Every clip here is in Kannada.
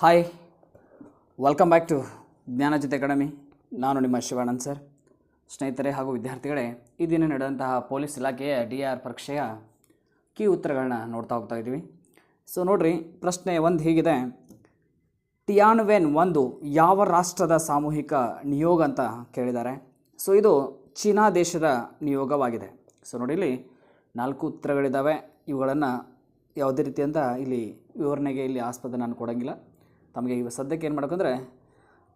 Hi welcome back to Jnanajit academy ನಾನು ನಿಮ್ಮ ಶಿವಾನಂದ್ ಸರ್. ಸ್ನೇಹಿತರೆ ಹಾಗೂ ವಿದ್ಯಾರ್ಥಿಗಳೇ, ಈ ದಿನ ನಡೆದಂತಹ ಪೊಲೀಸ್ ಇಲಾಖೆಯ ಡಿ ಆರ್ ಪರೀಕ್ಷೆಯ ಕೀ ಉತ್ತರಗಳನ್ನ ನೋಡ್ತಾ ಹೋಗ್ತಾ ಇದ್ದೀವಿ. ಸೊ ನೋಡಿರಿ, ಪ್ರಶ್ನೆ ಒಂದು ಹೀಗಿದೆ. ಟಿಯಾನ್ವೆನ್ ಒಂದು ಯಾವ ರಾಷ್ಟ್ರದ ಸಾಮೂಹಿಕ ನಿಯೋಗ ಅಂತ ಕೇಳಿದ್ದಾರೆ. ಸೊ ಇದು ಚೀನಾ ದೇಶದ ನಿಯೋಗವಾಗಿದೆ. ಸೊ ನೋಡಿ, ಇಲ್ಲಿ ನಾಲ್ಕು ಉತ್ತರಗಳಿದ್ದಾವೆ ಇವುಗಳನ್ನು ಯಾವುದೇ ರೀತಿ ಅಂತ ಇಲ್ಲಿ ವಿವರಣೆಗೆ ಇಲ್ಲಿ ಆಸ್ಪದ ನಾನು ಕೊಡೋಂಗಿಲ್ಲ. ತಮಗೆ ಇವ ಸದ್ಯಕ್ಕೆ ಏನು ಮಾಡಬೇಕಂದ್ರೆ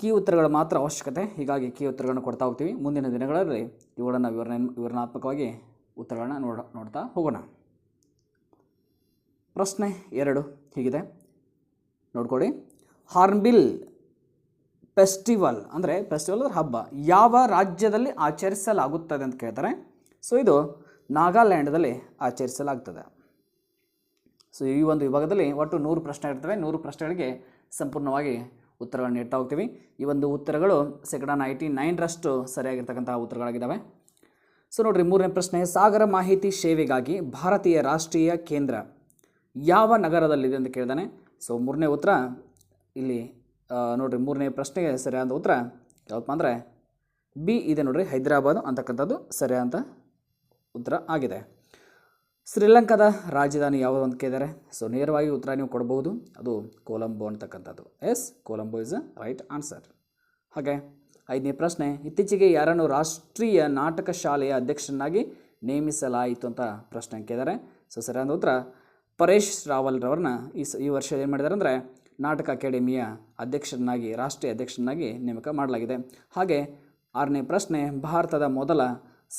ಕೀ ಉತ್ತರಗಳು ಮಾತ್ರ ಅವಶ್ಯಕತೆ. ಹೀಗಾಗಿ ಕೀ ಉತ್ತರಗಳನ್ನು ಕೊಡ್ತಾ ಹೋಗ್ತೀವಿ. ಮುಂದಿನ ದಿನಗಳಲ್ಲಿ ಇವುಗಳನ್ನು ವಿವರಣೆ, ವಿವರಣಾತ್ಮಕವಾಗಿ ಉತ್ತರಗಳನ್ನ ನೋಡ, ನೋಡ್ತಾ ಹೋಗೋಣ. ಪ್ರಶ್ನೆ ಎರಡು ಹೀಗಿದೆ. ನೋಡ್ಕೊಳ್ಳಿ. ಹಾರ್ನ್ಬಿಲ್ ಫೆಸ್ಟಿವಲ್ ಅಂದರೆ ಫೆಸ್ಟಿವಲ್ ಅಂದರೆ ಹಬ್ಬ ಯಾವ ರಾಜ್ಯದಲ್ಲಿ ಆಚರಿಸಲಾಗುತ್ತದೆ ಅಂತ ಕೇಳ್ತಾರೆ. ಸೊ, ಇದು ನಾಗಾಲ್ಯಾಂಡ್ದಲ್ಲಿ ಆಚರಿಸಲಾಗ್ತದೆ. ಸೊ, ಈ ಒಂದು ವಿಭಾಗದಲ್ಲಿ ಒಟ್ಟು ನೂರು ಪ್ರಶ್ನೆ ಇರ್ತವೆ. ನೂರು ಪ್ರಶ್ನೆಗಳಿಗೆ ಸಂಪೂರ್ಣವಾಗಿ ಉತ್ತರಗಳನ್ನು ನೀಡ್ತಾ ಹೋಗ್ತೀವಿ. ಈ ಒಂದು ಉತ್ತರಗಳು ಶೇಕಡ ನೈಂಟಿ ನೈನ್ರಷ್ಟು ಸರಿಯಾಗಿರ್ತಕ್ಕಂಥ ಉತ್ತರಗಳಾಗಿದ್ದಾವೆ. ಸೊ ನೋಡಿರಿ, ಮೂರನೇ ಪ್ರಶ್ನೆ, ಸಾಗರ ಮಾಹಿತಿ ಸೇವೆಗಾಗಿ ಭಾರತೀಯ ರಾಷ್ಟ್ರೀಯ ಕೇಂದ್ರ ಯಾವ ನಗರದಲ್ಲಿದೆ ಅಂತ ಕೇಳ್ದಾನೆ. ಸೊ ಮೂರನೇ ಉತ್ತರ, ಇಲ್ಲಿ ನೋಡಿರಿ, ಮೂರನೇ ಪ್ರಶ್ನೆಗೆ ಸರಿಯಾದ ಉತ್ತರ ಯಾವಪ್ಪ ಅಂದರೆ ಬಿ ಇದೆ ನೋಡಿರಿ, ಹೈದರಾಬಾದ್ ಅಂತಕ್ಕಂಥದ್ದು ಸರಿಯಾದ ಉತ್ತರ ಆಗಿದೆ. ಶ್ರೀಲಂಕಾದ ರಾಜಧಾನಿ ಯಾವುದು ಅಂತ ಕೇಳಿದ್ದಾರೆ ಸೊ ನೇರವಾಗಿ ಉತ್ತರ ನೀವು ಕೊಡಬಹುದು ಅದು ಕೊಲಂಬೋ ಅಂತಕ್ಕಂಥದ್ದು. Yes Colombo is a right answer ಹಾಗೆ ಐದನೇ ಪ್ರಶ್ನೆ, ಇತ್ತೀಚೆಗೆ ಯಾರನ್ನು ರಾಷ್ಟ್ರೀಯ ನಾಟಕ ಶಾಲೆಯ ಅಧ್ಯಕ್ಷರನ್ನಾಗಿ ನೇಮಿಸಲಾಯಿತು ಅಂತ ಪ್ರಶ್ನೆ ಕೇಳಿದ್ದಾರೆ ಸೊ ಸರಿಯಾದ ಉತ್ತರ ಪರೇಶ್ ರಾವಲ್ರವ್ರನ್ನ ಈ ಈ ವರ್ಷ ಏನು ಮಾಡಿದ್ದಾರೆ ಅಂದರೆ, ನಾಟಕ ಅಕಾಡೆಮಿಯ ಅಧ್ಯಕ್ಷರನ್ನಾಗಿ, ರಾಷ್ಟ್ರೀಯ ಅಧ್ಯಕ್ಷರನ್ನಾಗಿ ನೇಮಕ ಮಾಡಲಾಗಿದೆ. ಹಾಗೆ ಆರನೇ ಪ್ರಶ್ನೆ, ಭಾರತದ ಮೊದಲ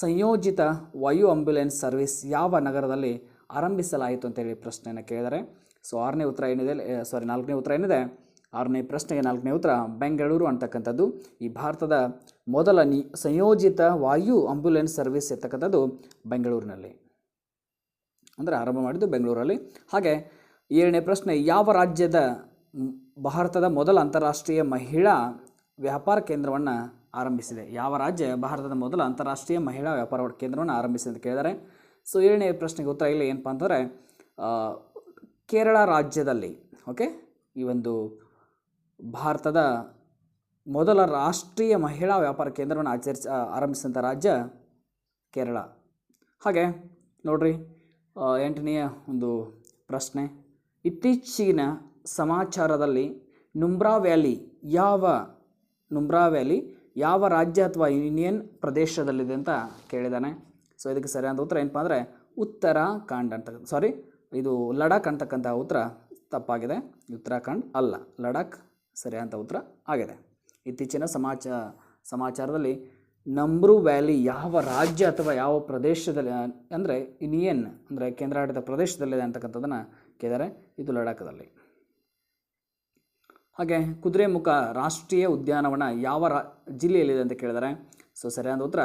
ಸಂಯೋಜಿತ ವಾಯು ಆಂಬ್ಯುಲೆನ್ಸ್ ಸರ್ವಿಸ್ ಯಾವ ನಗರದಲ್ಲಿ ಆರಂಭಿಸಲಾಯಿತು ಅಂತೇಳಿ ಪ್ರಶ್ನೆಯನ್ನು ಕೇಳಿದ್ದಾರೆ ಸೊ ಆರನೇ ಉತ್ತರ ಏನಿದೆ ಸಾರಿ ನಾಲ್ಕನೇ ಉತ್ತರ ಏನಿದೆ? ಆರನೇ ಪ್ರಶ್ನೆಗೆ ನಾಲ್ಕನೇ ಉತ್ತರ ಬೆಂಗಳೂರು ಅಂತಕ್ಕಂಥದ್ದು. ಈ ಭಾರತದ ಮೊದಲ ನಿ, ಸಂಯೋಜಿತ ವಾಯು ಆಂಬ್ಯುಲೆನ್ಸ್ ಸರ್ವಿಸ್ ಇರ್ತಕ್ಕಂಥದ್ದು ಬೆಂಗಳೂರಿನಲ್ಲಿ. ಅಂದರೆ ಆರಂಭ ಮಾಡಿದ್ದು ಬೆಂಗಳೂರಲ್ಲಿ. ಹಾಗೆ ಏಳನೇ ಪ್ರಶ್ನೆ, ಯಾವ ರಾಜ್ಯದ, ಭಾರತದ ಮೊದಲ ಅಂತಾರಾಷ್ಟ್ರೀಯ ಮಹಿಳಾ ವ್ಯಾಪಾರ ಕೇಂದ್ರವನ್ನು ಆರಂಭಿಸಿದೆ. ಯಾವ ರಾಜ್ಯ ಭಾರತದ ಮೊದಲ ಅಂತಾರಾಷ್ಟ್ರೀಯ ಮಹಿಳಾ ವ್ಯಾಪಾರ ಕೇಂದ್ರವನ್ನು ಆರಂಭಿಸಿದೆ ಅಂತ ಕೇಳಿದ್ದಾರೆ ಸೊ ಏಳನೇ ಪ್ರಶ್ನೆಗೆ ಉತ್ತರ ಇಲ್ಲಿ ಏನಪ್ಪ ಅಂತಂದರೆ ಕೇರಳ ರಾಜ್ಯದಲ್ಲಿ ಓಕೆ ಈ ಒಂದು ಭಾರತದ ಮೊದಲ ರಾಷ್ಟ್ರೀಯ ಮಹಿಳಾ ವ್ಯಾಪಾರ ಕೇಂದ್ರವನ್ನು ಆಚರಿಸ ಆರಂಭಿಸಿದಂಥ ರಾಜ್ಯ ಕೇರಳ. ಹಾಗೆ ನೋಡ್ರಿ ಎಂಟನೆಯ ಒಂದು ಪ್ರಶ್ನೆ, ಇತ್ತೀಚಿನ ಸಮಾಚಾರದಲ್ಲಿ ನುಂಬ್ರಾ ವ್ಯಾಲಿ ಯಾವ ನುಂಬ್ರಾ ವ್ಯಾಲಿ ಯಾವ ರಾಜ್ಯ ಅಥವಾ ಯೂನಿಯನ್ ಪ್ರದೇಶದಲ್ಲಿದೆ ಅಂತ ಕೇಳಿದ್ದಾನೆ ಸೊ ಇದಕ್ಕೆ ಸರಿಯಾದ ಉತ್ತರ ಏನಪ್ಪ ಅಂದರೆ ಉತ್ತರಾಖಂಡ್ ಅಂತ. ಸಾರಿ ಇದು ಲಡಾಖ್ ಅಂತಕ್ಕಂಥ ಉತ್ತರ ತಪ್ಪಾಗಿದೆ. ಉತ್ತರಾಖಂಡ್ ಅಲ್ಲ, ಲಡಾಖ್ ಸರಿಯಾದ ಉತ್ತರ ಆಗಿದೆ. ಇತ್ತೀಚಿನ ಸಮಾಚ, ಸಮಾಚಾರದಲ್ಲಿ ನಂಬ್ರು ವ್ಯಾಲಿ ಯಾವ ರಾಜ್ಯ ಅಥವಾ ಯಾವ ಪ್ರದೇಶದಲ್ಲಿ ಅಂದರೆ ಯೂನಿಯನ್, ಅಂದರೆ ಕೇಂದ್ರಾಡಳಿತ ಪ್ರದೇಶದಲ್ಲಿದೆ ಅಂತಕ್ಕಂಥದ್ದನ್ನು ಕೇಳಿದ್ದಾರೆ ಇದು ಲಡಾಖದಲ್ಲಿ. ಹಾಗೆ ಕುದುರೆಮುಖ ರಾಷ್ಟ್ರೀಯ ಉದ್ಯಾನವನ ಯಾವ ರಾ, ಜಿಲ್ಲೆಯಲ್ಲಿದೆ ಅಂತ ಕೇಳಿದ್ದಾರೆ ಸೊ ಸರಿಯಾದ ಉತ್ತರ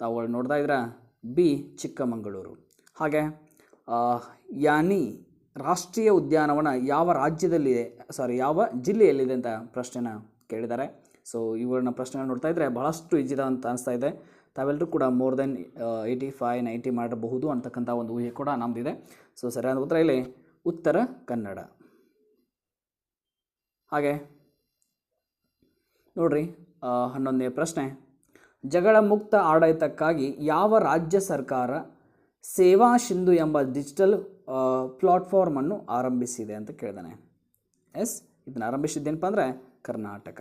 ತಾವು ನೋಡ್ತಾ ಇದ್ದೀರಾ. ಬಿ, ಚಿಕ್ಕಮಗಳೂರು. ಹಾಗೆ ಯಾನಿ ರಾಷ್ಟ್ರೀಯ ಉದ್ಯಾನವನ ಯಾವ ರಾಜ್ಯದಲ್ಲಿದೆ ಸಾರಿ ಯಾವ ಜಿಲ್ಲೆಯಲ್ಲಿದೆ ಅಂತ ಪ್ರಶ್ನೆನ ಕೇಳಿದ್ದಾರೆ ಸೊ ಇವುಗಳನ್ನ ಪ್ರಶ್ನೆಗಳನ್ನ ನೋಡ್ತಾ ಇದ್ದರೆ ಭಾಳಷ್ಟು ಈಜಿದ ಅಂತ ಅನಿಸ್ತಾ ಇದೆ. ತಾವೆಲ್ಲರೂ ಕೂಡ more than eighty five ninety ಮಾಡಬಹುದು ಅಂತಕ್ಕಂಥ ಒಂದು ಊಹೆ ಕೂಡ ನಮ್ಮದಿದೆ ಸೊ ಸರಿಯಾದ ಉತ್ತರ ಇಲ್ಲಿ, ಉತ್ತರ ಕನ್ನಡ. ಹಾಗೆ. ನೋಡ್ರಿ ಹನ್ನೊಂದನೇ ಪ್ರಶ್ನೆ. ಜಗಳ ಮುಕ್ತ ಆಡಳಿತಕ್ಕಾಗಿ ಯಾವ ರಾಜ್ಯ ಸರ್ಕಾರ ಸೇವಾ ಸಿಂಧು ಎಂಬ ಡಿಜಿಟಲ್ ಪ್ಲಾಟ್ಫಾರ್ಮನ್ನು ಆರಂಭಿಸಿದೆ ಅಂತ ಕೇಳಿದಾನೆ. ಎಸ್, ಇದನ್ನು ಆರಂಭಿಸಿದ್ದೇನಪ್ಪ ಅಂದರೆ ಕರ್ನಾಟಕ.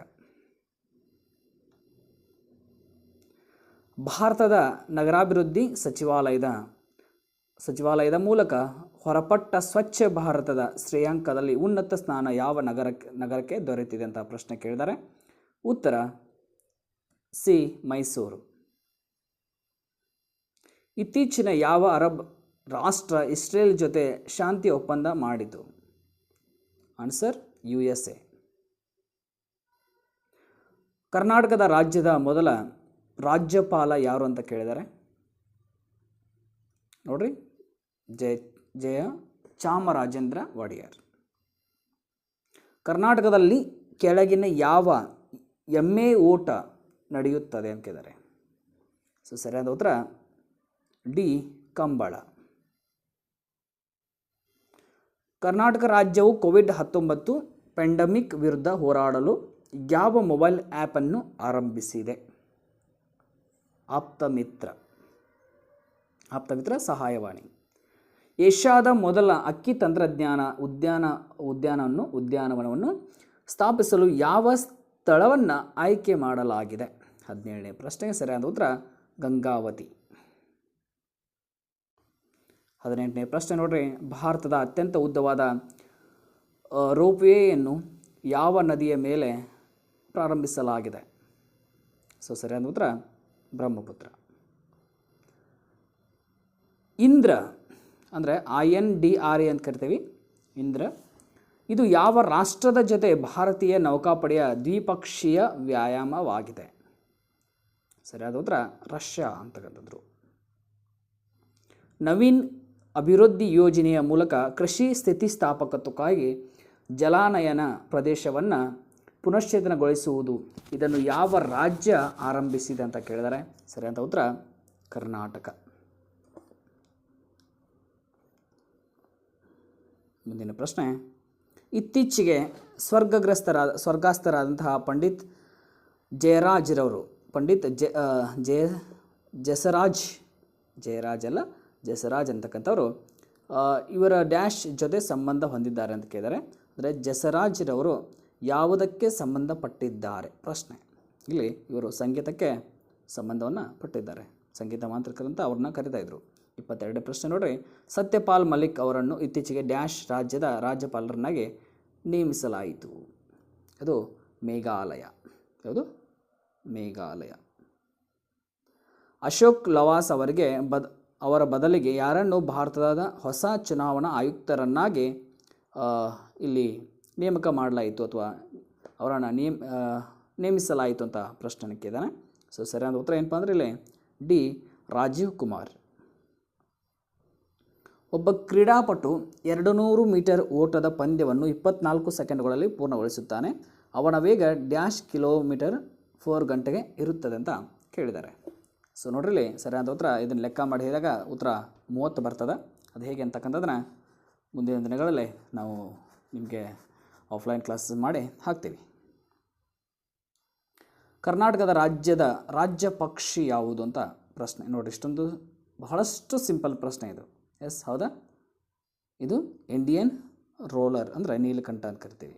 ಭಾರತದ ನಗರಾಭಿವೃದ್ಧಿ ಸಚಿವಾಲಯದ ಸಚಿವಾಲಯದ ಮೂಲಕ ಹೊರಪಟ್ಟ ಸ್ವಚ್ಛ ಭಾರತದ ಶ್ರೇಯಾಂಕದಲ್ಲಿ ಉನ್ನತ ಸ್ಥಾನ ಯಾವ ನಗರಕ್ಕೆ ನಗರಕ್ಕೆ ದೊರೆತಿದೆ ಅಂತ ಪ್ರಶ್ನೆ ಕೇಳಿದ್ದಾರೆ. ಉತ್ತರ, ಸಿ, ಮೈಸೂರು. ಇತ್ತೀಚಿನ ಯಾವ ಅರಬ್ ರಾಷ್ಟ್ರ ಇಸ್ರೇಲ್ ಜೊತೆ ಶಾಂತಿ ಒಪ್ಪಂದ ಮಾಡಿತು? ಆನ್ಸರ್ ಯು ಎಸ್ ಎ ಕರ್ನಾಟಕದ ರಾಜ್ಯದ ಮೊದಲ ರಾಜ್ಯಪಾಲ ಯಾರು ಅಂತ ಕೇಳಿದ್ದಾರೆ? ನೋಡ್ರಿ ಜಯ ಜಯ ಚಾಮರಾಜೇಂದ್ರ ಒಡೆಯರ್ ಕರ್ನಾಟಕದಲ್ಲಿ ಕೆಳಗಿನ ಯಾವ ಎಮ್ಮೆ ಓಟ ನಡೆಯುತ್ತದೆ ಅಂತ ಕೇಳಿದ್ದಾರೆ ಸೊ ಸರಿಯಾದ ಉತ್ತರ ಡಿ ಕಂಬಳ. ಕರ್ನಾಟಕ ರಾಜ್ಯವು ಕೋವಿಡ್ ಹತ್ತೊಂಬತ್ತು ಪೆಂಡಮಿಕ್ ವಿರುದ್ಧ ಹೋರಾಡಲು ಯಾವ ಮೊಬೈಲ್ ಆ್ಯಪನ್ನು ಆರಂಭಿಸಿದೆ? ಆಪ್ತಮಿತ್ರ ಆಪ್ತಮಿತ್ರ ಸಹಾಯವಾಣಿ. ಏಷ್ಯಾದ ಮೊದಲ ಅಕ್ಕಿ ತಂತ್ರಜ್ಞಾನ ಉದ್ಯಾನ, ಉದ್ಯಾನವನ್ನು, ಉದ್ಯಾನವನವನ್ನು ಸ್ಥಾಪಿಸಲು ಯಾವ ಸ್ಥಳವನ್ನು ಆಯ್ಕೆ ಮಾಡಲಾಗಿದೆ? ಹದಿನೇಳನೇ ಪ್ರಶ್ನೆಗೆ ಸರಿಯಾದ ಉತ್ತರ, ಗಂಗಾವತಿ. ಹದಿನೆಂಟನೇ ಪ್ರಶ್ನೆ ನೋಡ್ರಿ, ಭಾರತದ ಅತ್ಯಂತ ಉದ್ದವಾದ ರೋಪ್ವೇಯನ್ನು ಯಾವ ನದಿಯ ಮೇಲೆ ಪ್ರಾರಂಭಿಸಲಾಗಿದೆ? ಸೊ, ಸರಿಯಾದ ಉತ್ತರ, ಬ್ರಹ್ಮಪುತ್ರ. ಇಂದ್ರ ಅಂದರೆ I N D R A ಅಂತ ಕರಿತೀವಿ, ಇಂದ್ರ. ಇದು ಯಾವ ರಾಷ್ಟ್ರದ ಜೊತೆ ಭಾರತೀಯ ನೌಕಾಪಡೆಯ ದ್ವಿಪಕ್ಷೀಯ ವ್ಯಾಯಾಮವಾಗಿದೆ? ಸರಿಯಾದ ಉತ್ತರ ರಷ್ಯಾ ಅಂತಕ್ಕಂಥದ್ದು ನವೀನ್ ಅಭಿವೃದ್ಧಿ ಯೋಜನೆಯ ಮೂಲಕ ಕೃಷಿ ಸ್ಥಿತಿಸ್ಥಾಪಕತ್ವಕ್ಕಾಗಿ ಜಲಾನಯನ ಪ್ರದೇಶವನ್ನು ಪುನಶ್ಚೇತನಗೊಳಿಸುವುದು ಇದನ್ನು ಯಾವ ರಾಜ್ಯ ಆರಂಭಿಸಿದೆ ಅಂತ ಕೇಳಿದರೆ? ಸರಿಯಾದ ಉತ್ತರ ಕರ್ನಾಟಕ. ಮುಂದಿನ ಪ್ರಶ್ನೆ. ಇತ್ತೀಚೆಗೆ ಸ್ವರ್ಗಗ್ರಸ್ತರಾದ ಸ್ವರ್ಗಾಸ್ಥರಾದಂತಹ ಪಂಡಿತ್ ಜಯರಾಜ್ರವರು, ಪಂಡಿತ್ ಜ ಜಯ, ಜಸರಾಜ್, ಜಯರಾಜ್ ಅಲ್ಲ, ಜಸರಾಜ್ ಅಂತಕ್ಕಂಥವ್ರು ಇವರ ಡ್ಯಾಶ್ ಜೊತೆ ಸಂಬಂಧ ಹೊಂದಿದ್ದಾರೆ ಅಂತ ಕೇಳಿದ್ದಾರೆ. ಅಂದರೆ ಜಸರಾಜ್ರವರು ಯಾವುದಕ್ಕೆ ಸಂಬಂಧಪಟ್ಟಿದ್ದಾರೆ? ಪ್ರಶ್ನೆ. ಇಲ್ಲಿ ಇವರು ಸಂಗೀತಕ್ಕೆ ಸಂಬಂಧವನ್ನು ಪಟ್ಟಿದ್ದಾರೆ. ಸಂಗೀತ ಮಾಂತ್ರಿಕರಂತ ಅವ್ರನ್ನ ಕರಿತಾ ಇದ್ರು. ಇಪ್ಪತ್ತೆರಡನೇ ಪ್ರಶ್ನೆ ನೋಡ್ರಿ. ಸತ್ಯಪಾಲ್ ಮಲಿಕ್ ಅವರನ್ನು ಇತ್ತೀಚೆಗೆ ಡ್ಯಾಶ್ ರಾಜ್ಯದ ರಾಜ್ಯಪಾಲರನ್ನಾಗಿ ನೇಮಿಸಲಾಯಿತು. ಅದು ಮೇಘಾಲಯ. ಯಾವುದು? ಮೇಘಾಲಯ. ಅಶೋಕ್ ಲವಾಸ್ ಅವರಿಗೆ ಬದ, ಅವರ ಬದಲಿಗೆ ಯಾರನ್ನು ಭಾರತದ ಹೊಸ ಚುನಾವಣಾ ಆಯುಕ್ತರನ್ನಾಗಿ ಇಲ್ಲಿ ನೇಮಕ ಮಾಡಲಾಯಿತು ಅಥವಾ ಅವರನ್ನು ನೇಮ್ ನೇಮಿಸಲಾಯಿತು ಅಂತ ಪ್ರಶ್ನೆ ಕೇಳಿದಾನೆ. ಸೊ ಸರಿಯಾದ ಉತ್ತರ ಏನಪ್ಪ ಅಂದರೆ ಇಲ್ಲಿ ಡಿ. ರಾಜೀವ್ ಕುಮಾರ್. ಒಬ್ಬ ಕ್ರೀಡಾಪಟು ಎರಡು ನೂರು ಮೀಟರ್ ಓಟದ ಪಂದ್ಯವನ್ನು ಇಪ್ಪತ್ನಾಲ್ಕು ಸೆಕೆಂಡ್ಗಳಲ್ಲಿ ಪೂರ್ಣಗೊಳಿಸುತ್ತಾನೆ. ಅವನ ವೇಗ ಡ್ಯಾಶ್ ಕಿಲೋಮೀಟರ್ ಫೋರ್ ಗಂಟೆಗೆ ಇರುತ್ತದೆ ಅಂತ ಕೇಳಿದ್ದಾರೆ. ಸೊ ನೋಡ್ರಿ ಇಲ್ಲಿ ಸರಿಯಾದ ಉತ್ತರ ಇದನ್ನು ಲೆಕ್ಕ ಮಾಡಿ ಹೇಳಿದಾಗ ಉತ್ತರ ಮೂವತ್ತು ಬರ್ತದೆ. ಅದು ಹೇಗೆ ಅಂತಕ್ಕಂಥದ್ದನ್ನ ಮುಂದಿನ ದಿನಗಳಲ್ಲಿ ನಾವು ನಿಮಗೆ ಆಫ್ಲೈನ್ ಕ್ಲಾಸ್ ಮಾಡಿ ಹಾಕ್ತೀವಿ. ಕರ್ನಾಟಕದ ರಾಜ್ಯದ ರಾಜ್ಯ ಪಕ್ಷಿ ಯಾವುದು ಅಂತ ಪ್ರಶ್ನೆ. ನೋಡಿ, ಇಷ್ಟೊಂದು ಬಹಳಷ್ಟು ಸಿಂಪಲ್ ಪ್ರಶ್ನೆ ಇದು. ಎಸ್, ಹೌದಾ? ಇದು ಇಂಡಿಯನ್ ರೋಲರ್ ಅಂದರೆ ನೀಲಕಂಠ ಅಂತ ಕರಿತೀವಿ.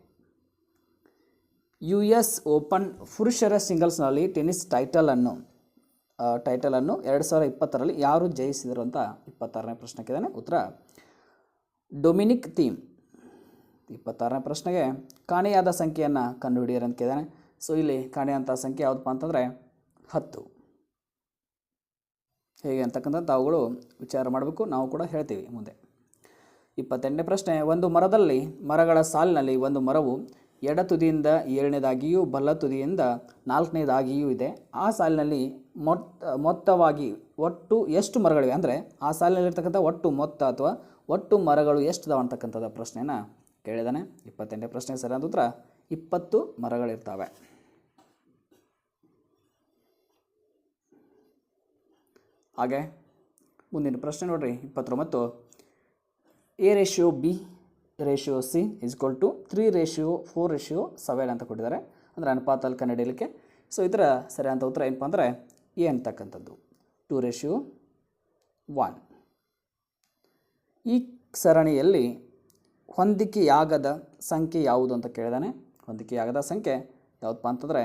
ಯು ಎಸ್ ಓಪನ್ ಪುರುಷರ ಸಿಂಗಲ್ಸ್ನಲ್ಲಿ ಟೆನಿಸ್ ಟೈಟಲನ್ನು ಟೈಟಲನ್ನು ಎರಡು ಸಾವಿರ ಇಪ್ಪತ್ತರಲ್ಲಿ ಯಾರು ಜಯಿಸಿದರು ಅಂತ ಇಪ್ಪತ್ತಾರನೇ ಪ್ರಶ್ನೆ ಕೇಳಿದಾನೆ. ಉತ್ತರ, ಡೊಮಿನಿಕ್ ಥೀಮ್. ಇಪ್ಪತ್ತಾರನೇ ಪ್ರಶ್ನೆಗೆ ಕಾಣೆಯಾದ ಸಂಖ್ಯೆಯನ್ನು ಕಂಡುಹಿಡಿಯರು ಅಂತ ಕೇಳಿದಾನೆ. ಸೊ ಇಲ್ಲಿ ಕಾಣೆಯಾದಂಥ ಸಂಖ್ಯೆ ಯಾವುದಪ್ಪ ಅಂತಂದರೆ ಹತ್ತು. ಹೇಗೆ ಅಂತಕ್ಕಂಥದ್ದು ತಾವುಗಳು ವಿಚಾರ ಮಾಡಬೇಕು, ನಾವು ಕೂಡ ಹೇಳ್ತೀವಿ ಮುಂದೆ. ಇಪ್ಪತ್ತೆಂಟನೇ ಪ್ರಶ್ನೆ, ಒಂದು ಮರದಲ್ಲಿ, ಮರಗಳ ಸಾಲಿನಲ್ಲಿ ಒಂದು ಮರವು ಎಡ ತುದಿಯಿಂದ ಏಳನೇದಾಗಿಯೂ ಬಲ ತುದಿಯಿಂದ ನಾಲ್ಕನೇದಾಗಿಯೂ ಇದೆ. ಆ ಸಾಲಿನಲ್ಲಿ ಮೊತ್ತ ಮೊತ್ತವಾಗಿ ಒಟ್ಟು ಎಷ್ಟು ಮರಗಳಿವೆ? ಅಂದರೆ ಆ ಸಾಲಿನಲ್ಲಿರ್ತಕ್ಕಂಥ ಒಟ್ಟು ಮೊತ್ತ ಅಥವಾ ಒಟ್ಟು ಮರಗಳು ಎಷ್ಟು ಇದಾವೆ ಅಂತಕ್ಕಂಥದ್ದು ಪ್ರಶ್ನೆನ ಕೇಳಿದಾನೆ. ಇಪ್ಪತ್ತೆಂಟನೇ ಪ್ರಶ್ನೆ ಸರಿಯಾದ ಉತ್ತರ, ಇಪ್ಪತ್ತು ಮರಗಳಿರ್ತವೆ. ಹಾಗೆ ಮುಂದಿನ ಪ್ರಶ್ನೆ ನೋಡಿರಿ, ಇಪ್ಪತ್ತೊಂಬತ್ತು. A ratio B ratio C is equal to three ratio four ratio ಸವೆಲ್ ಅಂತ ಕೊಟ್ಟಿದ್ದಾರೆ. ಅಂದರೆ ಅನುಪಾತಲ್ಲಿ ಕಂಡುಹಿಡಿಯಲಿಕ್ಕೆ. ಸೊ ಇದರ ಸರಿಯಾದ ಉತ್ತರ ಏನಪ್ಪ ಅಂದರೆ ಎ ಅಂತಕ್ಕಂಥದ್ದು. ಟು ರೇಷಿಯೋ ಒನ್ ಈ ಸರಣಿಯಲ್ಲಿ ಹೊಂದಿಕೆಯಾಗದ ಸಂಖ್ಯೆ ಯಾವುದು ಅಂತ ಕೇಳಿದಾನೆ. ಹೊಂದಿಕೆಯಾಗದ ಸಂಖ್ಯೆ ಯಾವುದಪ್ಪ ಅಂತಂದರೆ,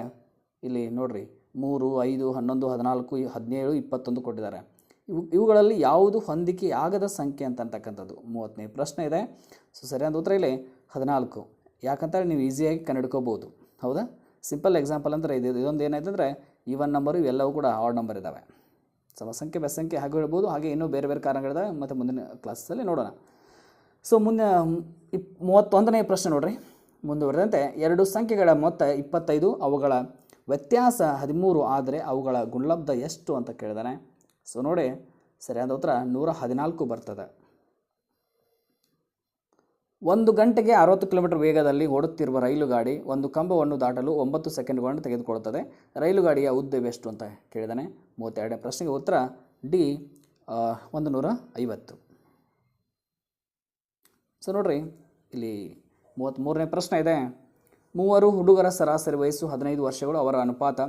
ಇಲ್ಲಿ ನೋಡ್ರಿ ಮೂರು, ಐದು, ಹನ್ನೊಂದು, ಹದಿನಾಲ್ಕು, ಹದಿನೇಳು, ಇಪ್ಪತ್ತೊಂದು ಕೊಟ್ಟಿದ್ದಾರೆ. ಇವು, ಇವುಗಳಲ್ಲಿ ಯಾವುದು ಹೊಂದಿಕೆಯಾಗದ ಸಂಖ್ಯೆ ಅಂತ ಅಂತಕ್ಕಂಥದ್ದು? ಮೂವತ್ತನೇ ಪ್ರಶ್ನೆ ಇದೆ. ಸೊ, ಸರಿಯಾದ ಉತ್ತರ ಇಲ್ಲಿ ಹದಿನಾಲ್ಕು. ಯಾಕಂತೇಳಿ ನೀವು ಈಸಿಯಾಗಿ ಕಂಡುಹಿಡ್ಕೋಬೋದು. ಹೌದಾ? ಸಿಂಪಲ್ ಎಕ್ಸಾಂಪಲ್ ಅಂದರೆ ಇದು, ಇದೊಂದು ಏನಾಯ್ತಂದರೆ ಇವನ್ ನಂಬರು ಇವೆಲ್ಲವೂ ಕೂಡ ಆರ್ಡ್ ನಂಬರ್ ಇದ್ದಾವೆ ಸಮ ಸಂಖ್ಯೆ ಬೆಸ್ ಸಂಖ್ಯೆ ಹಾಗೆ ಹೇಳ್ಬೋದು. ಹಾಗೆ ಇನ್ನೂ ಬೇರೆ ಬೇರೆ ಕಾರಣಗಳಿದಾವೆ. ಮತ್ತು ಮುಂದಿನ ಕ್ಲಾಸಲ್ಲಿ ನೋಡೋಣ. ಸೊ, ಮುಂದೆ ಇಪ್, ಮೂವತ್ತೊಂದನೇ ಪ್ರಶ್ನೆ ನೋಡಿರಿ. ಮುಂದುವರೆದಂತೆ ಎರಡು ಸಂಖ್ಯೆಗಳ ಮೊತ್ತ ಇಪ್ಪತ್ತೈದು, ಅವುಗಳ ವ್ಯತ್ಯಾಸ ಹದಿಮೂರು ಆದರೆ ಅವುಗಳ ಗುಣಲಬ್ಧ ಎಷ್ಟು ಅಂತ ಕೇಳಿದಾನೆ. ಸೊ ನೋಡಿ, ಸರಿಯಾದ ಉತ್ತರ ನೂರ ಹದಿನಾಲ್ಕು ಬರ್ತದೆ. ಒಂದು ಗಂಟೆಗೆ ಅರವತ್ತು ಕಿಲೋಮೀಟರ್ ವೇಗದಲ್ಲಿ ಓಡುತ್ತಿರುವ ರೈಲು ಗಾಡಿ ಒಂದು ಕಂಬವನ್ನು ದಾಟಲು ಒಂಬತ್ತು ಸೆಕೆಂಡ್ಗಳನ್ನು ತೆಗೆದುಕೊಳ್ಳುತ್ತದೆ. ರೈಲು ಗಾಡಿಯ ಉದ್ದವೆಷ್ಟು ಅಂತ ಕೇಳಿದಾನೆ. ಮೂವತ್ತೆರಡನೇ ಪ್ರಶ್ನೆಗೆ ಉತ್ತರ ಡಿ ಒಂದು ನೂರ ಐವತ್ತು. ಸೊ ನೋಡ್ರಿ, ಇಲ್ಲಿ ಮೂವತ್ತ್ಮೂರನೇ ಪ್ರಶ್ನೆ ಇದೆ. ಮೂವರು ಹುಡುಗರ ಸರಾಸರಿ ವಯಸ್ಸು ಹದಿನೈದು ವರ್ಷಗಳು ಅವರ ಅನುಪಾತ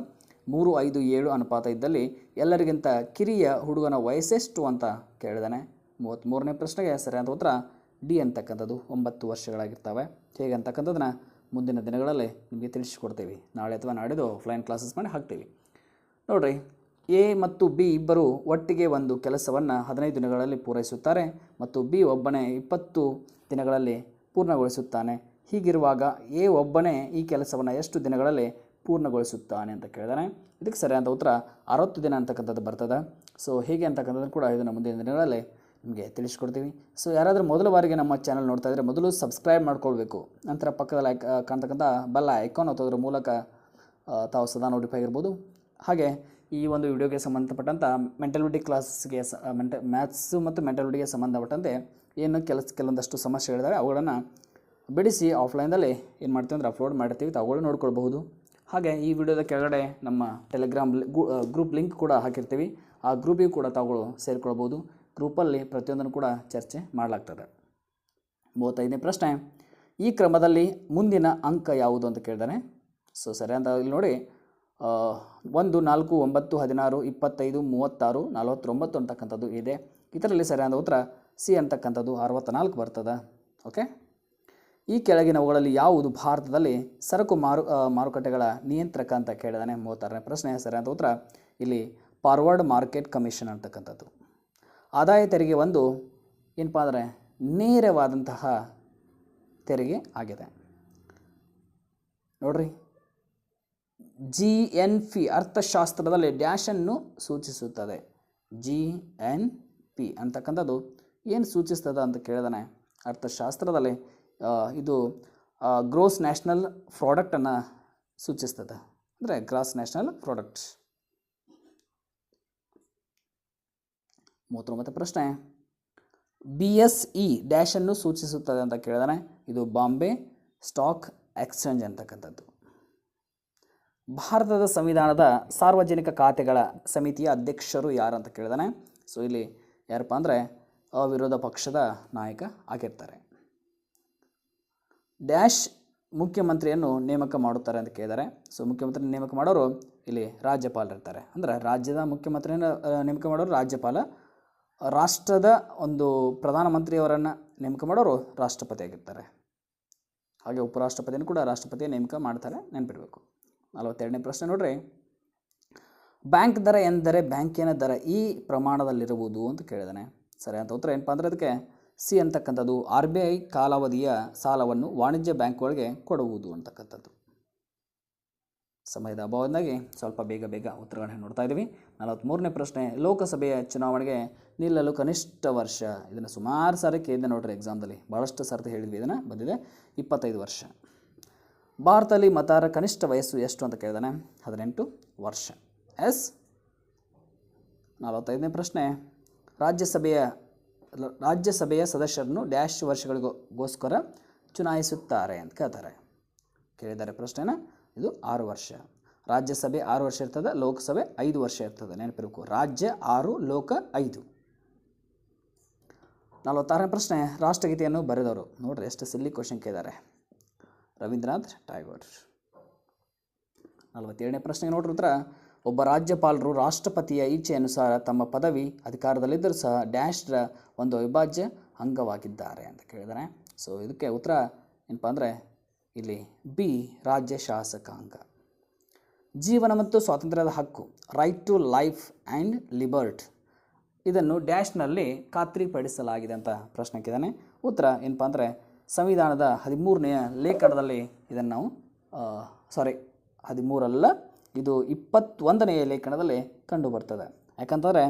ಮೂರು, ಐದು, ಏಳು ಅನುಪಾತ ಇದ್ದಲ್ಲಿ ಎಲ್ಲರಿಗಿಂತ ಕಿರಿಯ ಹುಡುಗನ ವಯಸ್ಸೆಷ್ಟು ಅಂತ ಕೇಳಿದಾನೆ. ಮೂವತ್ತ್ಮೂರನೇ ಪ್ರಶ್ನೆಗೆ ಸರಿಯಾದ ಉತ್ತರ ಡಿ ಅಂತಕ್ಕಂಥದ್ದು. ಒಂಬತ್ತು ವರ್ಷಗಳಾಗಿರ್ತವೆ. ಹೇಗೆ ಅಂತಕ್ಕಂಥದ್ದನ್ನ ಮುಂದಿನ ದಿನಗಳಲ್ಲಿ ನಿಮಗೆ ತಿಳಿಸಿಕೊಡ್ತೀವಿ. ನಾಳೆ ಅಥವಾ ನಾಡಿದ್ದು ಆಫ್ಲೈನ್ ಕ್ಲಾಸಸ್ ಮಾಡಿ ಹಾಕ್ತೀವಿ. ನೋಡಿರಿ, ಎ ಮತ್ತು ಬಿ ಇಬ್ಬರು ಒಟ್ಟಿಗೆ ಒಂದು ಕೆಲಸವನ್ನು ಹದಿನೈದು ದಿನಗಳಲ್ಲಿ ಪೂರೈಸುತ್ತಾರೆ ಮತ್ತು ಬಿ ಒಬ್ಬನೇ ಇಪ್ಪತ್ತು ದಿನಗಳಲ್ಲಿ ಪೂರ್ಣಗೊಳಿಸುತ್ತಾನೆ. ಹೀಗಿರುವಾಗ ಎ ಒಬ್ಬನೇ ಈ ಕೆಲಸವನ್ನು ಎಷ್ಟು ದಿನಗಳಲ್ಲಿ ಪೂರ್ಣಗೊಳಿಸುತ್ತಾನೆ ಅಂತ ಕೇಳಿದಾನೆ. ಇದಕ್ಕೆ ಸರಿಯಾದ ಉತ್ತರ ಅರವತ್ತು ದಿನ ಅಂತಕ್ಕಂಥದ್ದು ಬರ್ತದೆ. ಸೊ ಹೇಗೆ ಅಂತಕ್ಕಂಥದ್ದು ಕೂಡ ಇದನ್ನು ಮುಂದಿನ ದಿನಗಳಲ್ಲಿ ನಿಮಗೆ ತಿಳಿಸ್ಕೊಡ್ತೀವಿ. ಸೊ ಯಾರಾದರೂ ಮೊದಲ ಬಾರಿಗೆ ನಮ್ಮ ಚಾನಲ್ ನೋಡ್ತಾ ಇದ್ದರೆ ಮೊದಲು ಸಬ್ಸ್ಕ್ರೈಬ್ ಮಾಡ್ಕೊಳ್ಬೇಕು. ನಂತರ ಪಕ್ಕದಲ್ಲಿ ಕಾಣ್ತಕ್ಕಂಥ ಬಲ್ಲ ಐಕಾನ್ ಒತ್ತೋದ್ರ ಮೂಲಕ ತಾವು ಸದಾ ನೋಟಿಫೈ ಆಗಿರ್ಬೋದು. ಹಾಗೆ ಈ ಒಂದು ವಿಡಿಯೋಗೆ ಸಂಬಂಧಪಟ್ಟಂಥ ಮೆಂಟಲಿಟಿ ಕ್ಲಾಸ್ಗೆ ಸ ಮೆಂಟ ಮ್ಯಾಥ್ಸು ಮತ್ತು ಮೆಂಟಲಿಟಿಗೆ ಸಂಬಂಧಪಟ್ಟಂತೆ ಏನು ಕೆಲಸ ಕೆಲವೊಂದಷ್ಟು ಸಮಸ್ಯೆಗಳಿದ್ದಾವೆ ಅವುಗಳನ್ನು ಬಿಡಿಸಿ ಆಫ್ಲೈನಲ್ಲಿ ಏನು ಮಾಡ್ತೀವಿ ಅಂದರೆ ಅಪ್ಲೋಡ್ ಮಾಡಿರ್ತೀವಿ ತಗೊಳ್ಳಿ ನೋಡ್ಕೊಳ್ಬಹುದು. ಹಾಗೆ ಈ ವಿಡಿಯೋದ ಕೆಳಗಡೆ ನಮ್ಮ ಟೆಲಿಗ್ರಾಮ್ ಗ್ರೂಪ್ ಲಿಂಕ್ ಕೂಡ ಹಾಕಿರ್ತೀವಿ. ಆ ಗ್ರೂಪಿಗೆ ಕೂಡ ತಾವುಗಳು ಸೇರಿಕೊಳ್ಬೋದು ಗ್ರೂಪಲ್ಲಿ ಪ್ರತಿಯೊಂದನ್ನು ಕೂಡ ಚರ್ಚೆ ಮಾಡಲಾಗ್ತದೆ. ಮೂವತ್ತೈದನೇ ಪ್ರಶ್ನೆ. ಈ ಕ್ರಮದಲ್ಲಿ ಮುಂದಿನ ಅಂಕ ಯಾವುದು ಅಂತ ಕೇಳ್ದಾನೆ. ಸೊ ಸರಿ ಅಂತ ಇಲ್ಲಿ ನೋಡಿ. ಒಂದು, ನಾಲ್ಕು, ಒಂಬತ್ತು, ಹದಿನಾರು, ಇಪ್ಪತ್ತೈದು, ಮೂವತ್ತಾರು, ನಲವತ್ತೊಂಬತ್ತು ಅಂತಕ್ಕಂಥದ್ದು ಇದೆ. ಇದರಲ್ಲಿ ಸರಿಯಾದ ಉತ್ತರ ಸಿ ಅಂತಕ್ಕಂಥದ್ದು ಅರವತ್ತ್ನಾಲ್ಕು ಬರ್ತದೆ. ಓಕೆ ಈ ಕೆಳಗಿನವುಗಳಲ್ಲಿ ಯಾವುದು ಭಾರತದಲ್ಲಿ ಸರಕು ಮಾರು ಮಾರುಕಟ್ಟೆಗಳ ನಿಯಂತ್ರಕ ಅಂತ ಕೇಳಿದಾನೆ ಮೂವತ್ತಾರನೇ ಪ್ರಶ್ನೆ ಸರಿಯಾದ ಉತ್ತರ, ಇಲ್ಲಿ ಫಾರ್ವರ್ಡ್ ಮಾರ್ಕೆಟ್ ಕಮಿಷನ್ ಅಂತಕ್ಕಂಥದ್ದು. ಆದಾಯ ತೆರಿಗೆ ಒಂದು ಏನಪ್ಪ ಅಂದರೆ ನೇರವಾದಂತಹ ತೆರಿಗೆ ಆಗಿದೆ. ನೋಡ್ರಿ ಜಿ ಎನ್ ಪಿ ಅರ್ಥಶಾಸ್ತ್ರದಲ್ಲಿ ಡ್ಯಾಶನ್ನು ಸೂಚಿಸುತ್ತದೆ. ಜಿ ಎನ್ ಪಿ ಅಂತಕ್ಕಂಥದ್ದು ಏನು ಸೂಚಿಸ್ತದೆ ಅಂತ ಕೇಳಿದಾನೆ? ಅರ್ಥಶಾಸ್ತ್ರದಲ್ಲಿ ಇದು ಗ್ರೋಸ್ ನ್ಯಾಷನಲ್ ಪ್ರಾಡಕ್ಟನ್ನು ಸೂಚಿಸ್ತದೆ. ಅಂದರೆ ಗ್ರಾಸ್ ನ್ಯಾಷನಲ್ ಪ್ರಾಡಕ್ಟ್ ಮೂವತ್ತೊಂಬತ್ತು ಪ್ರಶ್ನೆ. ಬಿ ಎಸ್ ಇ ಡ್ಯಾಶನ್ನು ಸೂಚಿಸುತ್ತದೆ ಅಂತ ಕೇಳಿದಾನೆ. ಇದು ಬಾಂಬೆ ಸ್ಟಾಕ್ ಎಕ್ಸ್ಚೇಂಜ್ ಅಂತಕ್ಕಂಥದ್ದು. ಭಾರತದ ಸಂವಿಧಾನದ ಸಾರ್ವಜನಿಕ ಖಾತೆಗಳ ಸಮಿತಿಯ ಅಧ್ಯಕ್ಷರು ಯಾರು ಅಂತ ಕೇಳಿದಾನೆ. ಸೊ ಇಲ್ಲಿ ಯಾರಪ್ಪ ಅಂದರೆ ಅವಿರೋಧ ಪಕ್ಷದ ನಾಯಕ ಆಗಿರ್ತಾರೆ. ಡ್ಯಾಶ್ ಮುಖ್ಯಮಂತ್ರಿಯನ್ನು ನೇಮಕ ಮಾಡುತ್ತಾರೆ ಅಂತ ಕೇಳಿದ್ದಾರೆ. ಸೊ ಮುಖ್ಯಮಂತ್ರಿ ನೇಮಕ ಮಾಡೋರು ಇಲ್ಲಿ ರಾಜ್ಯಪಾಲರಿರ್ತಾರೆ. ಅಂದರೆ ರಾಜ್ಯದ ಮುಖ್ಯಮಂತ್ರಿಯನ್ನು ನೇಮಕ ಮಾಡೋರು ರಾಜ್ಯಪಾಲ, ರಾಷ್ಟ್ರದ ಒಂದು ಪ್ರಧಾನಮಂತ್ರಿಯವರನ್ನು ನೇಮಕ ಮಾಡೋರು ರಾಷ್ಟ್ರಪತಿ ಆಗಿರ್ತಾರೆ. ಹಾಗೆ ಉಪರಾಷ್ಟ್ರಪತಿಯನ್ನು ಕೂಡ ರಾಷ್ಟ್ರಪತಿ ನೇಮಕ ಮಾಡ್ತಾರೆ ನೆನಪಿಡಬೇಕು. ನಲವತ್ತೆರಡನೇ ಪ್ರಶ್ನೆ ನೋಡ್ರಿ. ಬ್ಯಾಂಕ್ ದರ ಎಂದರೆ ಬ್ಯಾಂಕಿನ ದರ ಈ ಪ್ರಮಾಣದಲ್ಲಿರುವುದು ಅಂತ ಕೇಳಿದಾನೆ. ಸರಿ ಅಂತ ಉತ್ತರ ಏನಪ್ಪ ಅಂದರೆ ಅದಕ್ಕೆ ಸಿ ಅಂತಕ್ಕಂಥದ್ದು ಆರ್ ಬಿ ಐ ಕಾಲಾವಧಿಯ ಸಾಲವನ್ನು ವಾಣಿಜ್ಯ ಬ್ಯಾಂಕ್ಗಳಿಗೆ ಕೊಡುವುದು ಅಂತಕ್ಕಂಥದ್ದು. ಸಮಯದ ಅಭಾವದಿಂದಾಗಿ ಸ್ವಲ್ಪ ಬೇಗ ಬೇಗ ಉತ್ತರಗಳನ್ನು ನೋಡ್ತಾ ಇದ್ದೀವಿ. ನಲವತ್ತ್ಮೂರನೇ ಪ್ರಶ್ನೆ, ಲೋಕಸಭೆಯ ಚುನಾವಣೆಗೆ ನಿಲ್ಲಲು ಕನಿಷ್ಠ ವರ್ಷ? ಇದನ್ನು ಸುಮಾರು ಸಾರಿ ಕೇಳಿದೆ ನೋಡ್ರಿ ಎಕ್ಸಾಮ್ದಲ್ಲಿ ಭಾಳಷ್ಟು ಸರ್ತಿ ಹೇಳಿದ್ವಿ, ಇದನ್ನು ಬಂದಿದೆ ಇಪ್ಪತ್ತೈದು ವರ್ಷ. ಭಾರತದಲ್ಲಿ ಮತಾರ ಕನಿಷ್ಠ ವಯಸ್ಸು ಎಷ್ಟು ಅಂತ ಕೇಳಿದಾನೆ? ಹದಿನೆಂಟು ವರ್ಷ. ಎಸ್? ನಲವತ್ತೈದನೇ ಪ್ರಶ್ನೆ, ರಾಜ್ಯಸಭೆಯ ರಾಜ್ಯಸಭೆಯ ಸದಸ್ಯರನ್ನು ಡ್ಯಾಶ್ ವರ್ಷಗಳಿಗೋಸ್ಕರ ಚುನಾಯಿಸುತ್ತಾರೆ ಅಂತ ಕೇಳ್ತಾರೆ. ಕೇಳಿದ್ದಾರೆ ಪ್ರಶ್ನೆನ? ಇದು ಆರು ವರ್ಷ. ರಾಜ್ಯಸಭೆ ಆರು ವರ್ಷ ಇರ್ತದೆ, ಲೋಕಸಭೆ ಐದು ವರ್ಷ ಇರ್ತದೆ, ನೆನಪಿರಬೇಕು. ರಾಜ್ಯ ಆರು, ಲೋಕ ಐದು. ನಲವತ್ತಾರನೇ ಪ್ರಶ್ನೆ. ರಾಷ್ಟ್ರಗೀತೆಯನ್ನು ಬರೆದವರು. ನೋಡ್ರಿ, ಎಷ್ಟು ಸಿಲ್ಲಿ ಕ್ವಶನ್ ಕೇಳಿದ್ದಾರೆ. ರವೀಂದ್ರನಾಥ್ ಟ್ಯಾಗೋರ್. ನಲವತ್ತೇಳನೇ ಪ್ರಶ್ನೆಗೆ ನೋಡ್ರಿ ಉತ್ತರ. ಒಬ್ಬ ರಾಜ್ಯಪಾಲರು ರಾಷ್ಟ್ರಪತಿಯ ಇಚ್ಛೆ ಅನುಸಾರ ತಮ್ಮ ಪದವಿ ಅಧಿಕಾರದಲ್ಲಿದ್ದರೂ ಸಹ ಡ್ಯಾಶ್ರ ಒಂದು ಅವಿಭಾಜ್ಯ ಅಂಗವಾಗಿದ್ದಾರೆ ಅಂತ ಕೇಳಿದರೆ. ಸೊ ಇದಕ್ಕೆ ಉತ್ತರ ಏನಪ್ಪ ಅಂದರೆ ಇಲ್ಲಿ ಬಿ, ರಾಜ್ಯ ಶಾಸಕಾಂಗ. ಜೀವನ ಮತ್ತು ಸ್ವಾತಂತ್ರ್ಯದ ಹಕ್ಕು right to life and liberty ಇದನ್ನು ಡ್ಯಾಶ್ನಲ್ಲಿ ಖಾತ್ರಿಪಡಿಸಲಾಗಿದೆ ಅಂತ ಪ್ರಶ್ನೆ ಹಾಕಿದ್ದಾನೆ ಉತ್ತರ ಏನಪ್ಪ ಅಂದರೆ ಸಂವಿಧಾನದ ಹದಿಮೂರನೆಯ ಲೇಖನದಲ್ಲಿ ಇದನ್ನು ನಾವು ಸಾರಿ ಹದಿಮೂರಲ್ಲ ಇದು ಇಪ್ಪತ್ತೊಂದನೆಯ ಲೇಖನದಲ್ಲಿ ಕಂಡು ಬರ್ತದೆ ಯಾಕಂತಂದರೆ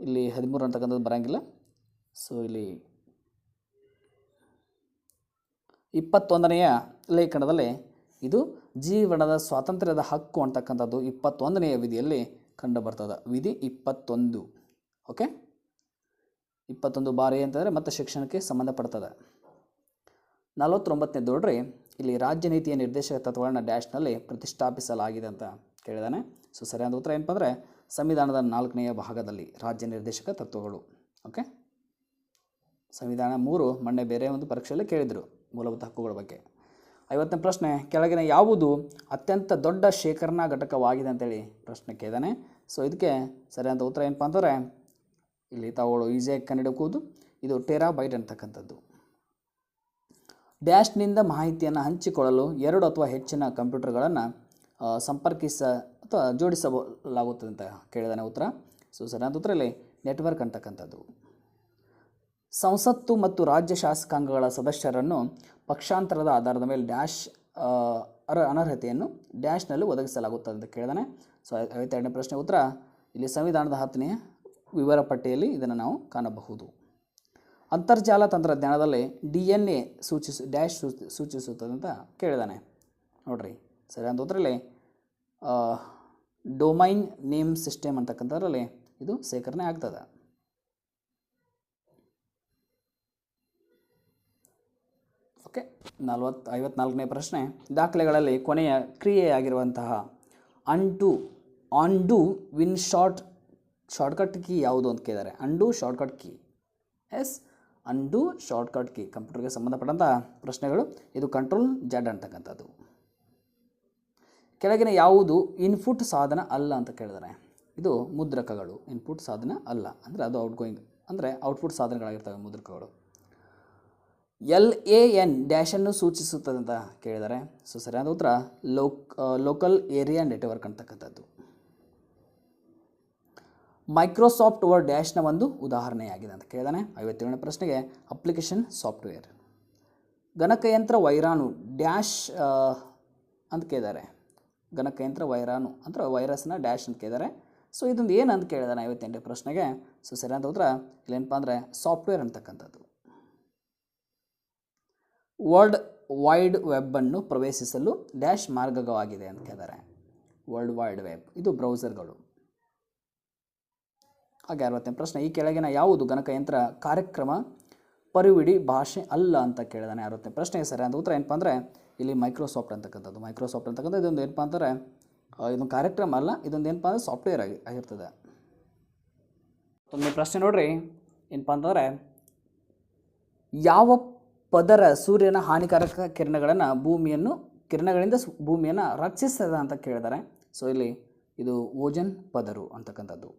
ಇಲ್ಲಿ ಹದಿಮೂರು ಅಂತಕ್ಕಂಥದ್ದು ಬರೋಂಗಿಲ್ಲ. ಸೊ ಇಲ್ಲಿ ಇಪ್ಪತ್ತೊಂದನೆಯ ಲೇಖನದಲ್ಲಿ ಇದು ಜೀವನದ ಸ್ವಾತಂತ್ರ್ಯದ ಹಕ್ಕು ಅಂತಕ್ಕಂಥದ್ದು ಇಪ್ಪತ್ತೊಂದನೆಯ ವಿಧಿಯಲ್ಲಿ ಕಂಡು ಬರ್ತದೆ ವಿಧಿ ಇಪ್ಪತ್ತೊಂದು. ಓಕೆ ಇಪ್ಪತ್ತೊಂದು ಬಾರಿ ಅಂತಂದರೆ ಮತ್ತೆ ಶಿಕ್ಷಣಕ್ಕೆ ಸಂಬಂಧಪಡ್ತದೆ. ನಲವತ್ತೊಂಬತ್ತನೇ ನೋಡ್ರಿ ಇಲ್ಲಿ ರಾಜ್ಯ ನೀತಿಯ ನಿರ್ದೇಶಕ ತತ್ವಗಳನ್ನು ಡ್ಯಾಶ್ನಲ್ಲಿ ಪ್ರತಿಷ್ಠಾಪಿಸಲಾಗಿದೆ ಅಂತ ಕೇಳಿದಾನೆ. ಸೊ ಸರಿಯಾದ ಉತ್ತರ ಏನಪ್ಪ ಅಂದರೆ ಸಂವಿಧಾನದ ನಾಲ್ಕನೆಯ ಭಾಗದಲ್ಲಿ ರಾಜ್ಯ ನಿರ್ದೇಶಕ ತತ್ವಗಳು. ಓಕೆ ಸಂವಿಧಾನ ಮೂರು ಮೊನ್ನೆ ಬೇರೆ ಒಂದು ಪರೀಕ್ಷೆಯಲ್ಲಿ ಕೇಳಿದರು ಮೂಲಭೂತ ಹಕ್ಕುಗಳ ಬಗ್ಗೆ. ಐವತ್ತನೇ ಪ್ರಶ್ನೆ, ಕೆಳಗಿನ ಯಾವುದು ಅತ್ಯಂತ ದೊಡ್ಡ ಶೇಖರಣಾ ಘಟಕವಾಗಿದೆ ಅಂತೇಳಿ ಪ್ರಶ್ನೆ ಕೇಳಿದಾನೆ. ಸೊ ಇದಕ್ಕೆ ಸರಿಯಾದ ಉತ್ತರ ಏನಪ್ಪ ಅಂತಂದರೆ, ಇಲ್ಲಿ ತಾವುಗಳು ಈಸಿಯಾಗಿ ಕಂಡುಹಿಡಬಹುದು ಇದು ಟೆರಾಬೈಟ್ ಅಂತಕ್ಕಂಥದ್ದು. ಡ್ಯಾಶ್ನಿಂದ ಮಾಹಿತಿಯನ್ನು ಹಂಚಿಕೊಳ್ಳಲು ಎರಡು ಅಥವಾ ಹೆಚ್ಚಿನ ಕಂಪ್ಯೂಟರ್ಗಳನ್ನು ಸಂಪರ್ಕಿಸ ಅಥವಾ ಜೋಡಿಸಬಲಾಗುತ್ತದೆ ಅಂತ ಕೇಳಿದಾನೆ ಉತ್ತರ. ಸೊ ಸರಿಯಾದ ಉತ್ತರ ಇಲ್ಲಿ ನೆಟ್ವರ್ಕ್ ಅಂತಕ್ಕಂಥದ್ದು. ಸಂಸತ್ತು ಮತ್ತು ರಾಜ್ಯ ಶಾಸಕಾಂಗಗಳ ಸದಸ್ಯರನ್ನು ಪಕ್ಷಾಂತರದ ಆಧಾರದ ಮೇಲೆ ಡ್ಯಾಶ್ ಅರ, ಅನರ್ಹತೆಯನ್ನು ಡ್ಯಾಶ್ನಲ್ಲಿ ಒದಗಿಸಲಾಗುತ್ತದೆ ಅಂತ ಕೇಳಿದಾನೆ ಸೊ ಐವತ್ತೆರಡನೇ ಪ್ರಶ್ನೆ ಉತ್ತರ. ಇಲ್ಲಿ ಸಂವಿಧಾನದ ಹತ್ತನೇ ವಿವರ ಪಟ್ಟಿಯಲ್ಲಿ ಇದನ್ನು ನಾವು ಕಾಣಬಹುದು. ಅಂತರ್ಜಾಲ ತಂತ್ರಜ್ಞಾನದಲ್ಲಿ ಡಿ ಎನ್ ಎ ಸೂಚಿಸ, ಡ್ಯಾಶ್ ಸೂಚಿ, ಸೂಚಿಸುತ್ತದೆ ಅಂತ ಕೇಳಿದಾನೆ. ನೋಡ್ರಿ, ಸರಿ ಉತ್ತರಲ್ಲಿ ಡೊಮೈನ್ ನೇಮ್ ಸಿಸ್ಟಮ್ ಅಂತಕ್ಕಂಥದ್ರಲ್ಲಿ ಇದು ಸೇಕರಣೆ ಆಗ್ತದೆ. ಓಕೆ, ನಲ್ವತ್ತು, ಐವತ್ನಾಲ್ಕನೇ ಪ್ರಶ್ನೆ. ದಾಖಲೆಗಳಲ್ಲಿ ಕೊನೆಯ ಕ್ರಿಯೆಯಾಗಿರುವಂತಹ undo win short, shortcut key ಯಾವುದು ಅಂತ ಕೇಳಿದ್ದಾರೆ undo, shortcut key. Yes undo shortcut key ಕಂಪ್ಯೂಟರ್ಗೆ ಸಂಬಂಧಪಟ್ಟಂಥ ಪ್ರಶ್ನೆಗಳು. ಇದು ಕಂಟ್ರೋಲ್ ಜಡ್ ಅಂತಕ್ಕಂಥದ್ದು. ಕೆಳಗಿನ ಯಾವುದು? ಇನ್ಪುಟ್ ಸಾಧನ ಅಲ್ಲ ಅಂತ ಕೇಳಿದ್ದಾರೆ ಇದು ಮುದ್ರಕಗಳು. ಇನ್ಪುಟ್ ಸಾಧನ ಅಲ್ಲ. ಅಂದರೆ ಅದು ಔಟ್ ಗೋಯಿಂಗ್ ಅಂದರೆ ಔಟ್ಪುಟ್ ಸಾಧನಗಳಾಗಿರ್ತವೆ ಮುದ್ರಕಗಳು. ಎಲ್ ಎ ಎನ್ ಡ್ಯಾಶನ್ನು ಸೂಚಿಸುತ್ತದೆ ಅಂತ ಕೇಳಿದರೆ. ಸೊ ಸರಿಯಾದ ಉತ್ತರ ಲೋಕ್ ಲೋಕಲ್ ಏರಿಯಾ ನೆಟ್ವರ್ಕ್ ಅಂತಕ್ಕಂಥದ್ದು. ಮೈಕ್ರೋಸಾಫ್ಟ್ ವರ್ಡ್ ಡ್ಯಾಶ್ನ ಒಂದು ಉದಾಹರಣೆಯಾಗಿದೆ ಅಂತ ಕೇಳಿದಾನೆ. ಐವತ್ತೇಳನೇ ಪ್ರಶ್ನೆಗೆ ಅಪ್ಲಿಕೇಶನ್ ಸಾಫ್ಟ್ವೇರ್ ಗಣಕಯಂತ್ರ ವೈರಾಣು ಡ್ಯಾಶ್ ಅಂತ ಕೇಳಿದ್ದಾರೆ ಗಣಕಯಂತ್ರ ವೈರಾಣು, ಅಂದ್ರೆ ವೈರಸ್ನ ಡ್ಯಾಶ್ ಅಂತ ಕೇಳಿದ್ದಾರೆ ಸೊ ಇದೊಂದು ಏನು ಅಂತ ಕೇಳಿದಾನೆ ಐವತ್ತೆಂಟನೇ ಪ್ರಶ್ನೆಗೆ. ಸೊ ಸರಿಯಾದ ಉತ್ತರ ಇಲ್ಲೇನಪ್ಪ ಅಂದರೆ ಸಾಫ್ಟ್ವೇರ್ ಅಂತಕ್ಕಂಥದ್ದು. ವರ್ಲ್ಡ್ ವೈಡ್ ವೆಬ್ಬನ್ನು ಪ್ರವೇಶಿಸಲು ಡ್ಯಾಶ್ ಮಾರ್ಗವಾಗಿದೆ ಅಂತ ಕೇಳಿದ್ದಾರೆ ವರ್ಲ್ಡ್ ವೈಡ್ ವೆಬ್ ಇದು ಬ್ರೌಸರ್ಗಳು ಹಾಗೆ ಅರವತ್ತನೇ ಪ್ರಶ್ನೆ ಈ ಕೆಳಗಿನ ಯಾವುದು ಗಣಕಯಂತ್ರ ಕಾರ್ಯಕ್ರಮ ಪರಿವಿಡಿ ಭಾಷೆ ಅಲ್ಲ ಅಂತ ಕೇಳಿದಾನೆ. ಅರವತ್ತನೇ ಪ್ರಶ್ನೆ ಸರಿ ಅಂತ ಉತ್ತರ ಏನಪ್ಪ ಅಂದರೆ ಇಲ್ಲಿ ಮೈಕ್ರೋಸಾಫ್ಟ್ ಅಂತಕ್ಕಂಥದ್ದು. ಮೈಕ್ರೋಸಾಫ್ಟ್ ಅಂತಕ್ಕಂಥದ್ದು ಇದೊಂದು ಏನಪ್ಪ ಅಂತಾರೆ ಆ, ಇದೊಂದು ಕಾರ್ಯಕ್ರಮ ಅಲ್ಲ ಇದೊಂದು ಏನಪ್ಪ ಅಂದರೆ ಸಾಫ್ಟ್ವೇರ್ ಆಗಿ ಆಗಿರ್ತದೆ. ಒಂದು ಪ್ರಶ್ನೆ ನೋಡ್ರಿ ಏನಪ್ಪ ಅಂತಂದರೆ ಯಾವ ಪದರ ಸೂರ್ಯನ ಹಾನಿಕಾರಕ ಕಿರಣಗಳನ್ನು ಭೂಮಿಯನ್ನು ಕಿರಣಗಳಿಂದ ಭೂಮಿಯನ್ನು ರಕ್ಷಿಸ್ತದೆ ಅಂತ ಕೇಳಿದ್ದಾರೆ ಸೊ ಇಲ್ಲಿ ಇದು ಓಜನ್ ಪದರು ಅಂತಕ್ಕಂಥದ್ದು.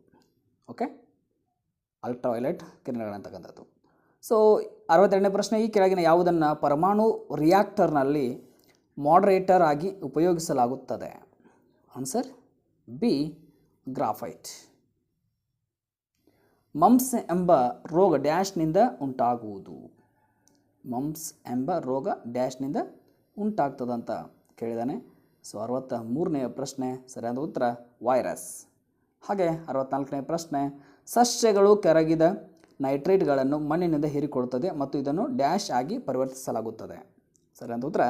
ಓಕೆ ಅಲ್ಟ್ರಾವೈಲೆಟ್ ಕಿರಣಗಳಂತಕ್ಕಂಥದ್ದು ಸೊ ಅರವತ್ತೆರಡನೇ ಪ್ರಶ್ನೆ ಈ ಕೆಳಗಿನ ಯಾವುದನ್ನು ಪರಮಾಣು ರಿಯಾಕ್ಟರ್ನಲ್ಲಿ ಮಾಡರೇಟರ್ ಆಗಿ ಉಪಯೋಗಿಸಲಾಗುತ್ತದೆ? ಆನ್ಸರ್ ಬಿ ಗ್ರಾಫೈಟ್ ಮಂಪ್ಸ್ ಎಂಬ ರೋಗ ಡ್ಯಾಶ್ನಿಂದ ಉಂಟಾಗುವುದು. ಮಮ್ಸ್ ಎಂಬ ರೋಗ ಡ್ಯಾಶ್ನಿಂದ ಉಂಟಾಗ್ತದಂತ ಕೇಳಿದಾನೆ. ಸೊ ಅರವತ್ತ ಮೂರನೆಯ ಪ್ರಶ್ನೆ, ಸರಿಯಾದ ಉತ್ತರ ವೈರಸ್ ಹಾಗೆ ಅರವತ್ನಾಲ್ಕನೇ ಪ್ರಶ್ನೆ, ಸಸ್ಯಗಳು ಕರಗಿದ ನೈಟ್ರೇಟ್ಗಳನ್ನು ಮಣ್ಣಿನಿಂದ ಹೀರಿಕೊಳ್ಳುತ್ತದೆ ಮತ್ತು ಇದನ್ನು ಡ್ಯಾಶ್ ಆಗಿ ಪರಿವರ್ತಿಸಲಾಗುತ್ತದೆ. ಸರಿಯಾದ ಉತ್ತರ,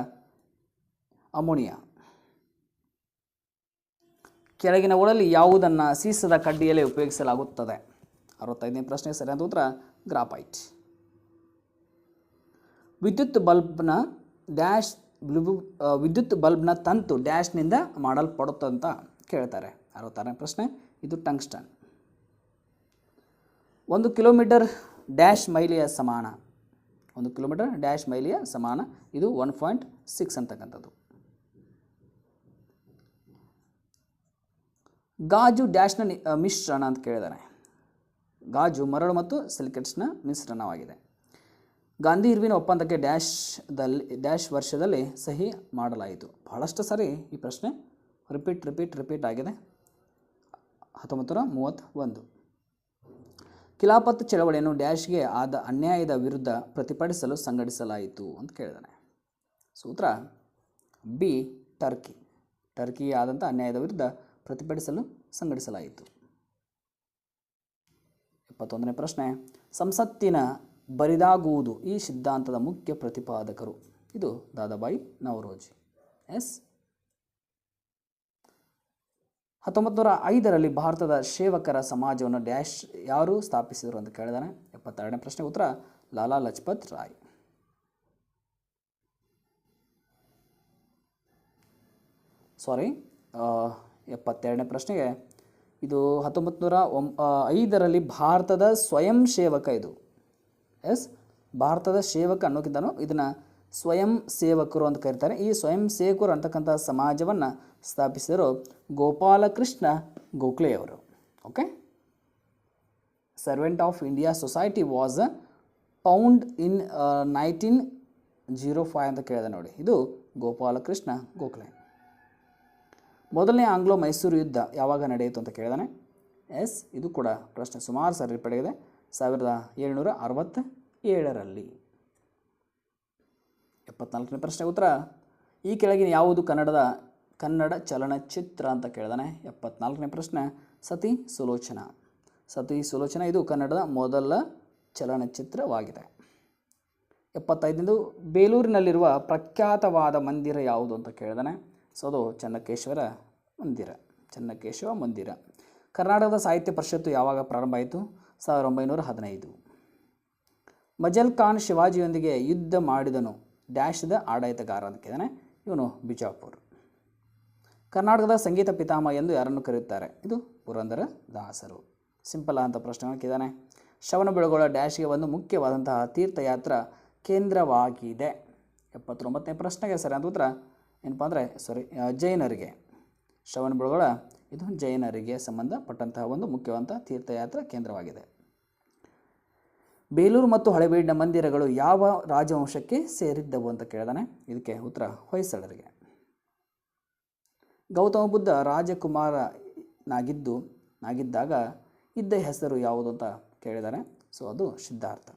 ಅಮೋನಿಯಾ. ಕೆಳಗಿನವುಗಳಲ್ಲಿ ಯಾವುದನ್ನು ಸೀಸದ ಕಡ್ಡಿಯಲ್ಲಿ ಉಪಯೋಗಿಸಲಾಗುತ್ತದೆ? ಅರವತ್ತೈದನೇ ಪ್ರಶ್ನೆ, ಸರಿಯಾದ ಉತ್ತರ, ಗ್ರಾಫೈಟ್. ವಿದ್ಯುತ್ ಬಲ್ಬ್ನ ಡ್ಯಾಶ್ ವಿದ್ಯುತ್ ಬಲ್ಬ್ನ ತಂತು ಡ್ಯಾಶ್ನಿಂದ ಮಾಡಲ್ಪಡುತ್ತಂತ ಕೇಳ್ತಾರೆ. ಅರವತ್ತಾರನೇ ಪ್ರಶ್ನೆ ಇದು ಟಂಗ್ಸ್ಟನ್. ಒಂದು ಕಿಲೋಮೀಟರ್ ಡ್ಯಾಶ್ ಮೈಲಿಯ ಸಮಾನ. ಒಂದು ಕಿಲೋಮೀಟರ್ ಡ್ಯಾಶ್ ಮೈಲಿಯ ಸಮಾನ. ಇದು ಒನ್ ಪಾಯಿಂಟ್ ಸಿಕ್ಸ್ ಅಂತಕ್ಕಂಥದ್ದು. ಗಾಜು ಡ್ಯಾಶ್ನ ಮಿಶ್ರಣ ಅಂತ ಕೇಳಿದ್ದಾರೆ ಗಾಜು ಮರಳು ಮತ್ತು ಸಿಲಿಕೆಟ್ಸ್ನ ಮಿಶ್ರಣವಾಗಿದೆ. ಗಾಂಧಿ ಇರ್ವಿನ ಒಪ್ಪಂದಕ್ಕೆ ಡ್ಯಾಶ್ದಲ್ಲಿ ಡ್ಯಾಶ್ ವರ್ಷದಲ್ಲಿ ಸಹಿ ಮಾಡಲಾಯಿತು. ಬಹಳಷ್ಟು ಸಾರಿ ಈ ಪ್ರಶ್ನೆ ರಿಪೀಟ್ ರಿಪೀಟ್ ರಿಪೀಟ್ ಆಗಿದೆ. ಹತ್ತೊಂಬತ್ತು ನೂರ ಮೂವತ್ತೊಂದು. ಖಿಲಾಫತ್ ಚಳವಳಿಯನ್ನು ಡ್ಯಾಶ್ಗೆ ಆದ ಅನ್ಯಾಯದ ವಿರುದ್ಧ ಪ್ರತಿಭಟಿಸಲು ಸಂಘಟಿಸಲಾಯಿತು ಅಂತ ಕೇಳಿದಾನೆ. ಸೂತ್ರ ಬಿ, ಟರ್ಕಿ. ಟರ್ಕಿ ಆದಂಥ ಅನ್ಯಾಯದ ವಿರುದ್ಧ ಪ್ರತಿಭಟಿಸಲು ಸಂಘಟಿಸಲಾಯಿತು. ಇಪ್ಪತ್ತೊಂದನೇ ಪ್ರಶ್ನೆ. ಸಂಸತ್ತಿನ ಬರಿದಾಗುವುದು ಈ ಸಿದ್ಧಾಂತದ ಮುಖ್ಯ ಪ್ರತಿಪಾದಕರು. ಇದು ದಾದಾಬಾಯಿ ನವರೋಜಿ. ಎಸ್. ಹತ್ತೊಂಬತ್ತು ನೂರ ಐದರಲ್ಲಿ ಭಾರತದ ಸೇವಕರ ಸಮಾಜವನ್ನು ಡ್ಯಾಶ್ ಯಾರು ಸ್ಥಾಪಿಸಿದರು ಅಂತ ಕೇಳಿದಾನೆ. ಎಪ್ಪತ್ತೆರಡನೇ ಪ್ರಶ್ನೆ ಉತ್ತರ, ಲಾಲಾ ಲಜಪತ್ ರಾಯ್. ಸಾರಿ ಎಪ್ಪತ್ತೆರಡನೇ ಪ್ರಶ್ನೆಗೆ ಇದು ಹತ್ತೊಂಬತ್ತು ನೂರ ಒಂ ಐದರಲ್ಲಿ ಭಾರತದ ಸ್ವಯಂ ಸೇವಕ ಇದು. ಎಸ್ ಭಾರತದ ಸೇವಕ ಅನ್ನೋಕ್ಕಿಂತನೂ ಇದನ್ನು ಸ್ವಯಂ ಸೇವಕರು ಅಂತ ಕರೀತಾರೆ. ಈ ಸ್ವಯಂ ಸೇವಕರು ಅಂತಕ್ಕಂಥ ಸಮಾಜವನ್ನು ಸ್ಥಾಪಿಸಿದರು Gopalakrishna ಗೋಖಲೆಯವರು. Okay servant of India society was found in nineteen zero five ಅಂತ ಕೇಳಿದೆ ನೋಡಿ. ಇದು ಗೋಪಾಲಕೃಷ್ಣ ಗೋಖಲೆ. ಮೊದಲನೇ ಆಂಗ್ಲೋ ಮೈಸೂರು ಯುದ್ಧ ಯಾವಾಗ ನಡೆಯಿತು ಅಂತ ಕೇಳಿದಾನೆ? ಎಸ್ ಇದು ಕೂಡ ಪ್ರಶ್ನೆ ಸುಮಾರು ಸಾರಿ ಪಡೆದಿದೆ ಸಾವಿರದ ಏಳ್ನೂರ ಅರವತ್ತ ಏಳರಲ್ಲಿ ಎಪ್ಪತ್ನಾಲ್ಕನೇ ಪ್ರಶ್ನೆ ಉತ್ತರ. ಈ ಕೆಳಗಿನ ಯಾವುದು ಕನ್ನಡದ ಕನ್ನಡ ಚಲನಚಿತ್ರ ಅಂತ ಕೇಳಿದಾನೆ. ಎಪ್ಪತ್ನಾಲ್ಕನೇ ಪ್ರಶ್ನೆ, ಸತಿ ಸುಲೋಚನ. ಸತಿ ಸುಲೋಚನ ಇದು ಕನ್ನಡದ ಮೊದಲ ಚಲನಚಿತ್ರವಾಗಿದೆ. ಎಪ್ಪತ್ತೈದನೇದು, ಬೇಲೂರಿನಲ್ಲಿರುವ ಪ್ರಖ್ಯಾತವಾದ ಮಂದಿರ ಯಾವುದು ಅಂತ ಕೇಳಿದಾನೆ. ಸೊ, ಅದು ಚನ್ನಕೇಶ್ವರ ಮಂದಿರ, ಚನ್ನಕೇಶವ ಮಂದಿರ. ಕರ್ನಾಟಕದ ಸಾಹಿತ್ಯ ಪರಿಷತ್ತು ಯಾವಾಗ ಪ್ರಾರಂಭ ಆಯಿತು? ಸಾವಿರದ ಒಂಬೈನೂರ ಹದಿನೈದು ಮಜಲ್ ಖಾನ್ ಶಿವಾಜಿಯೊಂದಿಗೆ ಯುದ್ಧ ಮಾಡಿದನು, ಡ್ಯಾಶ್ದ ಆಡಳಿತಗಾರ ಅಂತ ಕೇಳಿದಾನೆ. ಇವನು ಬಿಜಾಪುರ್. ಕರ್ನಾಟಕದ ಸಂಗೀತ ಪಿತಾಮಹ ಎಂದು ಯಾರನ್ನು ಕರೆಯುತ್ತಾರೆ? ಇದು ಪುರಂದರ ದಾಸರು. ಸಿಂಪಲ್ ಅಂತ ಪ್ರಶ್ನೆ ಕೇಳಿದಾನೆ ಶ್ರವಣಬೆಳಗೊಳ ಡ್ಯಾಶ್ಗೆ ಒಂದು ಮುಖ್ಯವಾದಂತಹ ತೀರ್ಥಯಾತ್ರಾ ಕೇಂದ್ರವಾಗಿದೆ. ಎಪ್ಪತ್ತೊಂಬತ್ತನೇ ಪ್ರಶ್ನೆಗೆ ಸರಿಯಾದ ಉತ್ತರ ಏನಪ್ಪ ಅಂದರೆ ಸಾರಿ ಜೈನರಿಗೆ. ಶ್ರವಣಬೆಳಗೊಳ ಇದು ಜೈನರಿಗೆ ಸಂಬಂಧಪಟ್ಟಂತಹ ಒಂದು ಮುಖ್ಯವಾದಂತಹ ತೀರ್ಥಯಾತ್ರಾ ಕೇಂದ್ರವಾಗಿದೆ. ಬೇಲೂರು ಮತ್ತು ಹಳೆಬೀಡಿನ ಮಂದಿರಗಳು ಯಾವ ರಾಜವಂಶಕ್ಕೆ ಸೇರಿದ್ದವು ಅಂತ ಕೇಳಿದಾನೆ. ಇದಕ್ಕೆ ಉತ್ತರ ಹೊಯ್ಸಳರಿಗೆ. ಗೌತಮ ಬುದ್ಧ ರಾಜಕುಮಾರನಾಗಿದ್ದು, ನಾಗಿದ್ದಾಗ ಇದ್ದ ಹೆಸರು ಯಾವುದು ಅಂತ ಕೇಳಿದ್ದಾರೆ ಸೊ, ಅದು ಸಿದ್ಧಾರ್ಥ.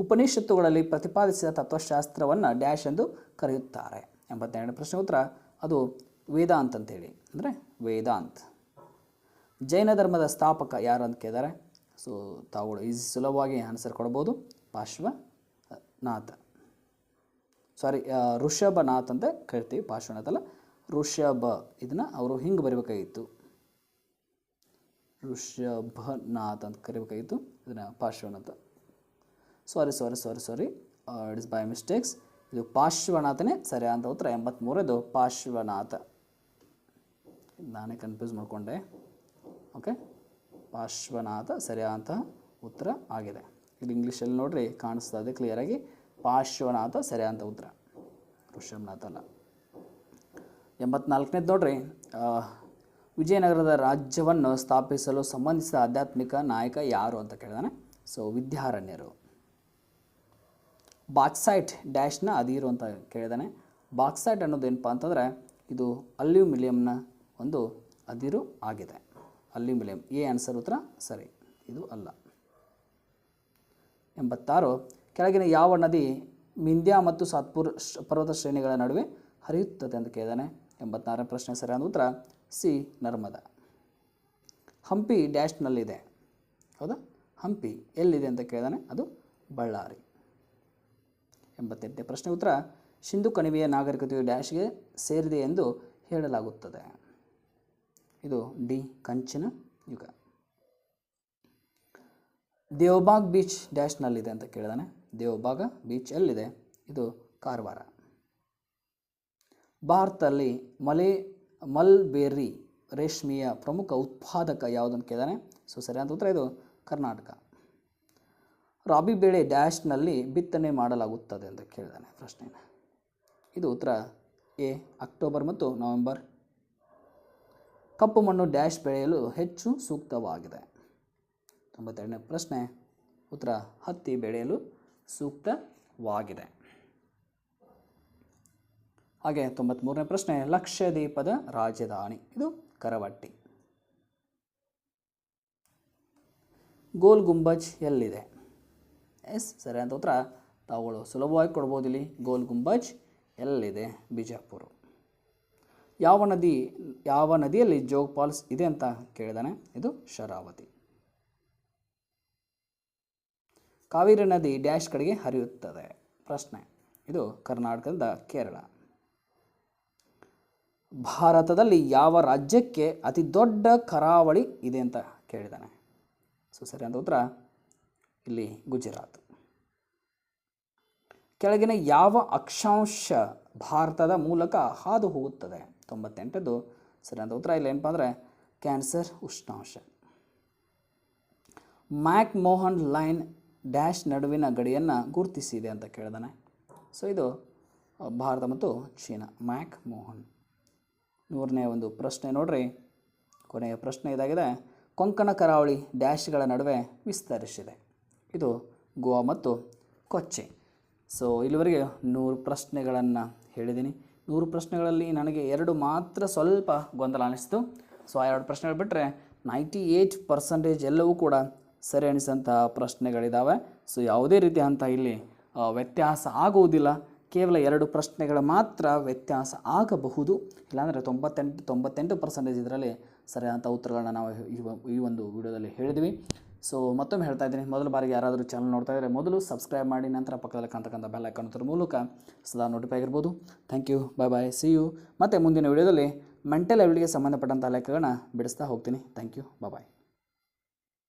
ಉಪನಿಷತ್ತುಗಳಲ್ಲಿ ಪ್ರತಿಪಾದಿಸಿದ ತತ್ವಶಾಸ್ತ್ರವನ್ನು ಡ್ಯಾಶ್ ಎಂದು ಕರೆಯುತ್ತಾರೆ. ಎಂಬತ್ತೆರಡನೇ ಪ್ರಶ್ನೆ ಉತ್ತರ, ಅದು ವೇದಾಂತ್ ಅಂತೇಳಿ. ಅಂದರೆ ವೇದಾಂತ್. ಜೈನ ಧರ್ಮದ ಸ್ಥಾಪಕ ಯಾರು ಅಂತ ಕೇಳಿದ್ದಾರೆ ಸೊ, ತಾವುಗಳು ಈಸಿ ಸುಲಭವಾಗಿ ಆನ್ಸರ್ ಕೊಡ್ಬೋದು. ಪಾರ್ಶ್ವನಾಥ ಸಾರಿ ಋಷಭನಾಥ್ ಅಂತ ಕರಿತೀವಿ ಪಾರ್ಶ್ವನಾಥ ಅಲ್ಲ ಋಷಭ, ಇದನ್ನು ಅವರು ಹಿಂಗೆ ಬರಿಬೇಕಾಗಿತ್ತು. ಋಷಭನಾಥ್ ಅಂತ ಕರಿಬೇಕಾಗಿತ್ತು ಇದನ್ನು Parshvanatha sorry sorry sorry sorry it is by mistakes ಇದು ಪಾರ್ಶ್ವನಾಥನೇ ಸರಿ ಅಂತ ಉತ್ತರ ಎಂಬತ್ತ್ಮೂರದು ಪಾರ್ಶ್ವನಾಥ ನಾನೇ ಕನ್ಫ್ಯೂಸ್ ಮಾಡಿಕೊಂಡೆ. ಓಕೆ ಪಾರ್ಶ್ವನಾಥ ಸರಿಯಾದಂತಹ ಉತ್ತರ ಆಗಿದೆ. ಇಲ್ಲಿ ಇಂಗ್ಲೀಷಲ್ಲಿ ನೋಡ್ರಿ ಕಾಣಿಸ್ತಾ ಇದೆ ಕ್ಲಿಯರಾಗಿ ಪಾರ್ಶ್ವನಾಥ ಸರಿಯಾದಂಥ ಉತ್ತರ. ಋಷಭನಾಥ ಅಲ್ಲ. ಎಂಬತ್ನಾಲ್ಕನೇದು ನೋಡ್ರಿ ವಿಜಯನಗರದ ರಾಜ್ಯವನ್ನು ಸ್ಥಾಪಿಸಲು ಸಂಬಂಧಿಸಿದ ಆಧ್ಯಾತ್ಮಿಕ ನಾಯಕ ಯಾರು ಅಂತ ಕೇಳಿದಾನೆ. ಸೊ ವಿದ್ಯಾರಣ್ಯರು. ಬಾಕ್ಸೈಟ್ ಡ್ಯಾಶ್ನ ಅದಿರು ಅಂತ ಕೇಳಿದಾನೆ. ಬಾಕ್ಸೈಟ್ ಅನ್ನೋದು ಏನಪ್ಪ ಅಂತಂದರೆ, ಇದು ಅಲ್ಯೂಮಿಲಿಯಂನ ಒಂದು ಅದಿರು ಆಗಿದೆ. ಅಲ್ಯೂಮಿಲಿಯಂ ಎ ಆನ್ಸರ್ ಉತ್ತರ ಸರಿ. ಇದು ಅಲ್ಲ. ಎಂಬತ್ತಾರು, ಕೆಳಗಿನ ಯಾವ ನದಿ ಮಿಂದ್ಯಾ ಮತ್ತು ಸಾತ್ಪುರ್ ಪರ್ವತ ಶ್ರೇಣಿಗಳ ನಡುವೆ ಹರಿಯುತ್ತದೆ ಅಂತ ಕೇಳಿದಾನೆ. ಎಂಬತ್ತಾರನೇ ಪ್ರಶ್ನೆ ಸರಿಯಾದ ಉತ್ತರ, ಸಿ, ನರ್ಮದಾ. ಹಂಪಿ ಡ್ಯಾಶ್ನಲ್ಲಿದೆ ಹೌದಾ? ಹಂಪಿ ಎಲ್ಲಿದೆ ಅಂತ ಕೇಳಿದಾನೆ, ಅದು ಬಳ್ಳಾರಿ. ಎಂಬತ್ತೆಂಟನೇ ಪ್ರಶ್ನೆ ಉತ್ತರ, ಸಿಂಧು ಕಣಿವೆಯ ನಾಗರಿಕತೆಯು ಡ್ಯಾಶ್ಗೆ ಸೇರಿದೆ ಎಂದು ಹೇಳಲಾಗುತ್ತದೆ. ಇದು ಡಿ, ಕಂಚಿನ ಯುಗ. ದೇವಬಾಗ್ ಬೀಚ್ ಡ್ಯಾಶ್ನಲ್ಲಿದೆ ಅಂತ ಕೇಳಿದಾನೆ. ದೇವಬಾಗ ಬೀಚ್ ಎಲ್ಲಿದೆ? ಇದು ಕಾರವಾರ. ಭಾರತದಲ್ಲಿ ಮಲೆ, ಮಲ್ಬೇರಿ ರೇಷ್ಮೆಯ ಪ್ರಮುಖ ಉತ್ಪಾದಕ ಯಾವುದಂತ ಕೇಳಿದಾನೆ. ಸೊ ಸರಿಯಾದ ಉತ್ತರ ಇದು ಕರ್ನಾಟಕ. ರಾಬಿ ಬೆಳೆ ಡ್ಯಾಶ್ನಲ್ಲಿ ಬಿತ್ತನೆ ಮಾಡಲಾಗುತ್ತದೆ ಅಂತ ಕೇಳಿದಾನೆ ಪ್ರಶ್ನೆನ. ಇದು ಉತ್ತರ ಎ, ಅಕ್ಟೋಬರ್ ಮತ್ತು ನವೆಂಬರ್. ಕಪ್ಪು ಮಣ್ಣು ಡ್ಯಾಶ್ ಬೆಳೆಯಲು ಹೆಚ್ಚು ಸೂಕ್ತವಾಗಿದೆ. ತೊಂಬತ್ತೆರಡನೇ ಪ್ರಶ್ನೆ, ಉತ್ತರ ಹತ್ತಿ ಬೆಳೆಯಲು ಸೂಕ್ತವಾಗಿದೆ. ಹಾಗೆ ತೊಂಬತ್ತ್ಮೂರನೇ ಪ್ರಶ್ನೆ, ಲಕ್ಷದ್ವೀಪದ ರಾಜಧಾನಿ, ಇದು ಕರವಟ್ಟಿ ಗೋಲ್ ಗುಂಬಜ್ ಎಲ್ಲಿದೆ? ಎಸ್, ಸರಿ ಅಂತ ಉತ್ತರ, ತಾವುಗಳು ಸುಲಭವಾಗಿ ಕೊಡ್ಬೋದು ಇಲ್ಲಿ ಗೋಲ್ ಗುಂಬಜ್ ಎಲ್ಲಿದೆ? ಬಿಜಾಪುರ. ಯಾವ ನದಿ, ಯಾವ ನದಿಯಲ್ಲಿ ಜೋಗ್ ಫಾಲ್ಸ್ ಇದೆ ಅಂತ ಕೇಳಿದಾನೆ, ಇದು ಶರಾವತಿ. ಕಾವೇರಿ ನದಿ ಡ್ಯಾಶ್ ಕಡೆಗೆ ಹರಿಯುತ್ತದೆ. ಪ್ರಶ್ನೆ. ಇದು ಕರ್ನಾಟಕದಿಂದ ಕೇರಳ. ಭಾರತದಲ್ಲಿ ಯಾವ ರಾಜ್ಯಕ್ಕೆ ಅತಿ ದೊಡ್ಡ ಕರಾವಳಿ ಇದೆ ಅಂತ ಕೇಳಿದ್ದಾನೆ. ಸೊ, ಸರಿ, ಅಂತ ಉತ್ತರ ಇಲ್ಲಿ ಗುಜರಾತ್. ಕೆಳಗಿನ ಯಾವ ಅಕ್ಷಾಂಶ ಭಾರತದ ಮೂಲಕ ಹಾದು ಹೋಗುತ್ತದೆ ತೊಂಬತ್ತೆಂಟದ್ದು ಅಂತ ಉತ್ತರ ಇಲ್ಲಿ ಏನಪ್ಪ ಅಂದರೆ ಕ್ಯಾನ್ಸರ್ ಉಷ್ಣಾಂಶ. ಮ್ಯಾಕ್ ಮೋಹನ್ ಲೈನ್ ಡ್ಯಾಶ್ ನಡುವಿನ ಗಡಿಯನ್ನು ಗುರುತಿಸಿದೆ ಅಂತ ಕೇಳಿದಾನೆ. ಸೊ ಇದು ಭಾರತ ಮತ್ತು ಚೀನಾ. ಮ್ಯಾಕ್ ಮೋಹನ್ ನೂರನೇ ಒಂದು ಪ್ರಶ್ನೆ ನೋಡ್ರಿ. ಕೊನೆಯ ಪ್ರಶ್ನೆ ಇದಾಗಿದೆ. ಕೊಂಕಣ ಕರಾವಳಿ ಡ್ಯಾಶ್ಗಳ ನಡುವೆ ವಿಸ್ತರಿಸಿದೆ. ಇದು ಗೋವಾ ಮತ್ತು ಕೊಚ್ಚಿ. ಸೊ ಇಲ್ಲಿವರೆಗೆ ನೂರು ಪ್ರಶ್ನೆಗಳನ್ನು ಹೇಳಿದ್ದೀನಿ. ನೂರು ಪ್ರಶ್ನೆಗಳಲ್ಲಿ ನನಗೆ ಎರಡು ಮಾತ್ರ ಸ್ವಲ್ಪ ಗೊಂದಲ ಅನ್ನಿಸ್ತು ಸೊ ಆ ಎರಡು ಪ್ರಶ್ನೆಗಳು ಬಿಟ್ಟರೆ ನೈಂಟಿ ಏಯ್ಟ್ ಪರ್ಸೆಂಟೇಜ್ ಎಲ್ಲವೂ ಕೂಡ ಸರಿ ಅನಿಸಂತಹ ಪ್ರಶ್ನೆಗಳಿದ್ದಾವೆ ಸೊ ಯಾವುದೇ ರೀತಿ ಅಂತ ಇಲ್ಲಿ ವ್ಯತ್ಯಾಸ ಆಗುವುದಿಲ್ಲ. ಕೇವಲ ಎರಡು ಪ್ರಶ್ನೆಗಳ ಮಾತ್ರ ವ್ಯತ್ಯಾಸ ಆಗಬಹುದು. ಇಲ್ಲಾಂದರೆ ತೊಂಬತ್ತೆಂಟು ತೊಂಬತ್ತೆಂಟು ಪರ್ಸೆಂಟೇಜ್ ಇದರಲ್ಲಿ ಸರಿಯಾದಂಥ ಉತ್ತರಗಳನ್ನ ನಾವು ಈ ಒಂದು ವಿಡಿಯೋದಲ್ಲಿ ಹೇಳಿದ್ವಿ. ಸೊ ಮತ್ತೊಮ್ಮೆ ಹೇಳ್ತಾ ಇದ್ದೀನಿ. ಮೊದಲ ಬಾರಿಗೆ ಯಾರಾದರೂ ಚಾನಲ್ ನೋಡ್ತಾ ಇದ್ದರೆ ಮೊದಲು ಸಬ್ಸ್ಕ್ರೈಬ್ ಮಾಡಿ, ನಂತರ ಪಕ್ಕದಲ್ಲಿ ಕಾಣ್ತಕ್ಕಂಥ ಬೆಲ್ ಒತ್ತುವ ಮೂಲಕ ಸದಾ ನೋಟಿಫೈ ಆಗಿರ್ಬೋದು. Thank you bye bye see you ಮತ್ತು ಮುಂದಿನ ವಿಡಿಯೋದಲ್ಲಿ ಮೆಂಟಲ್ ಲೆವೆಲ್ಗೆ ಸಂಬಂಧಪಟ್ಟಂಥ ಲೆಕ್ಕಗಳನ್ನ ಬಿಡಿಸ್ತಾ ಹೋಗ್ತೀನಿ. Thank you bye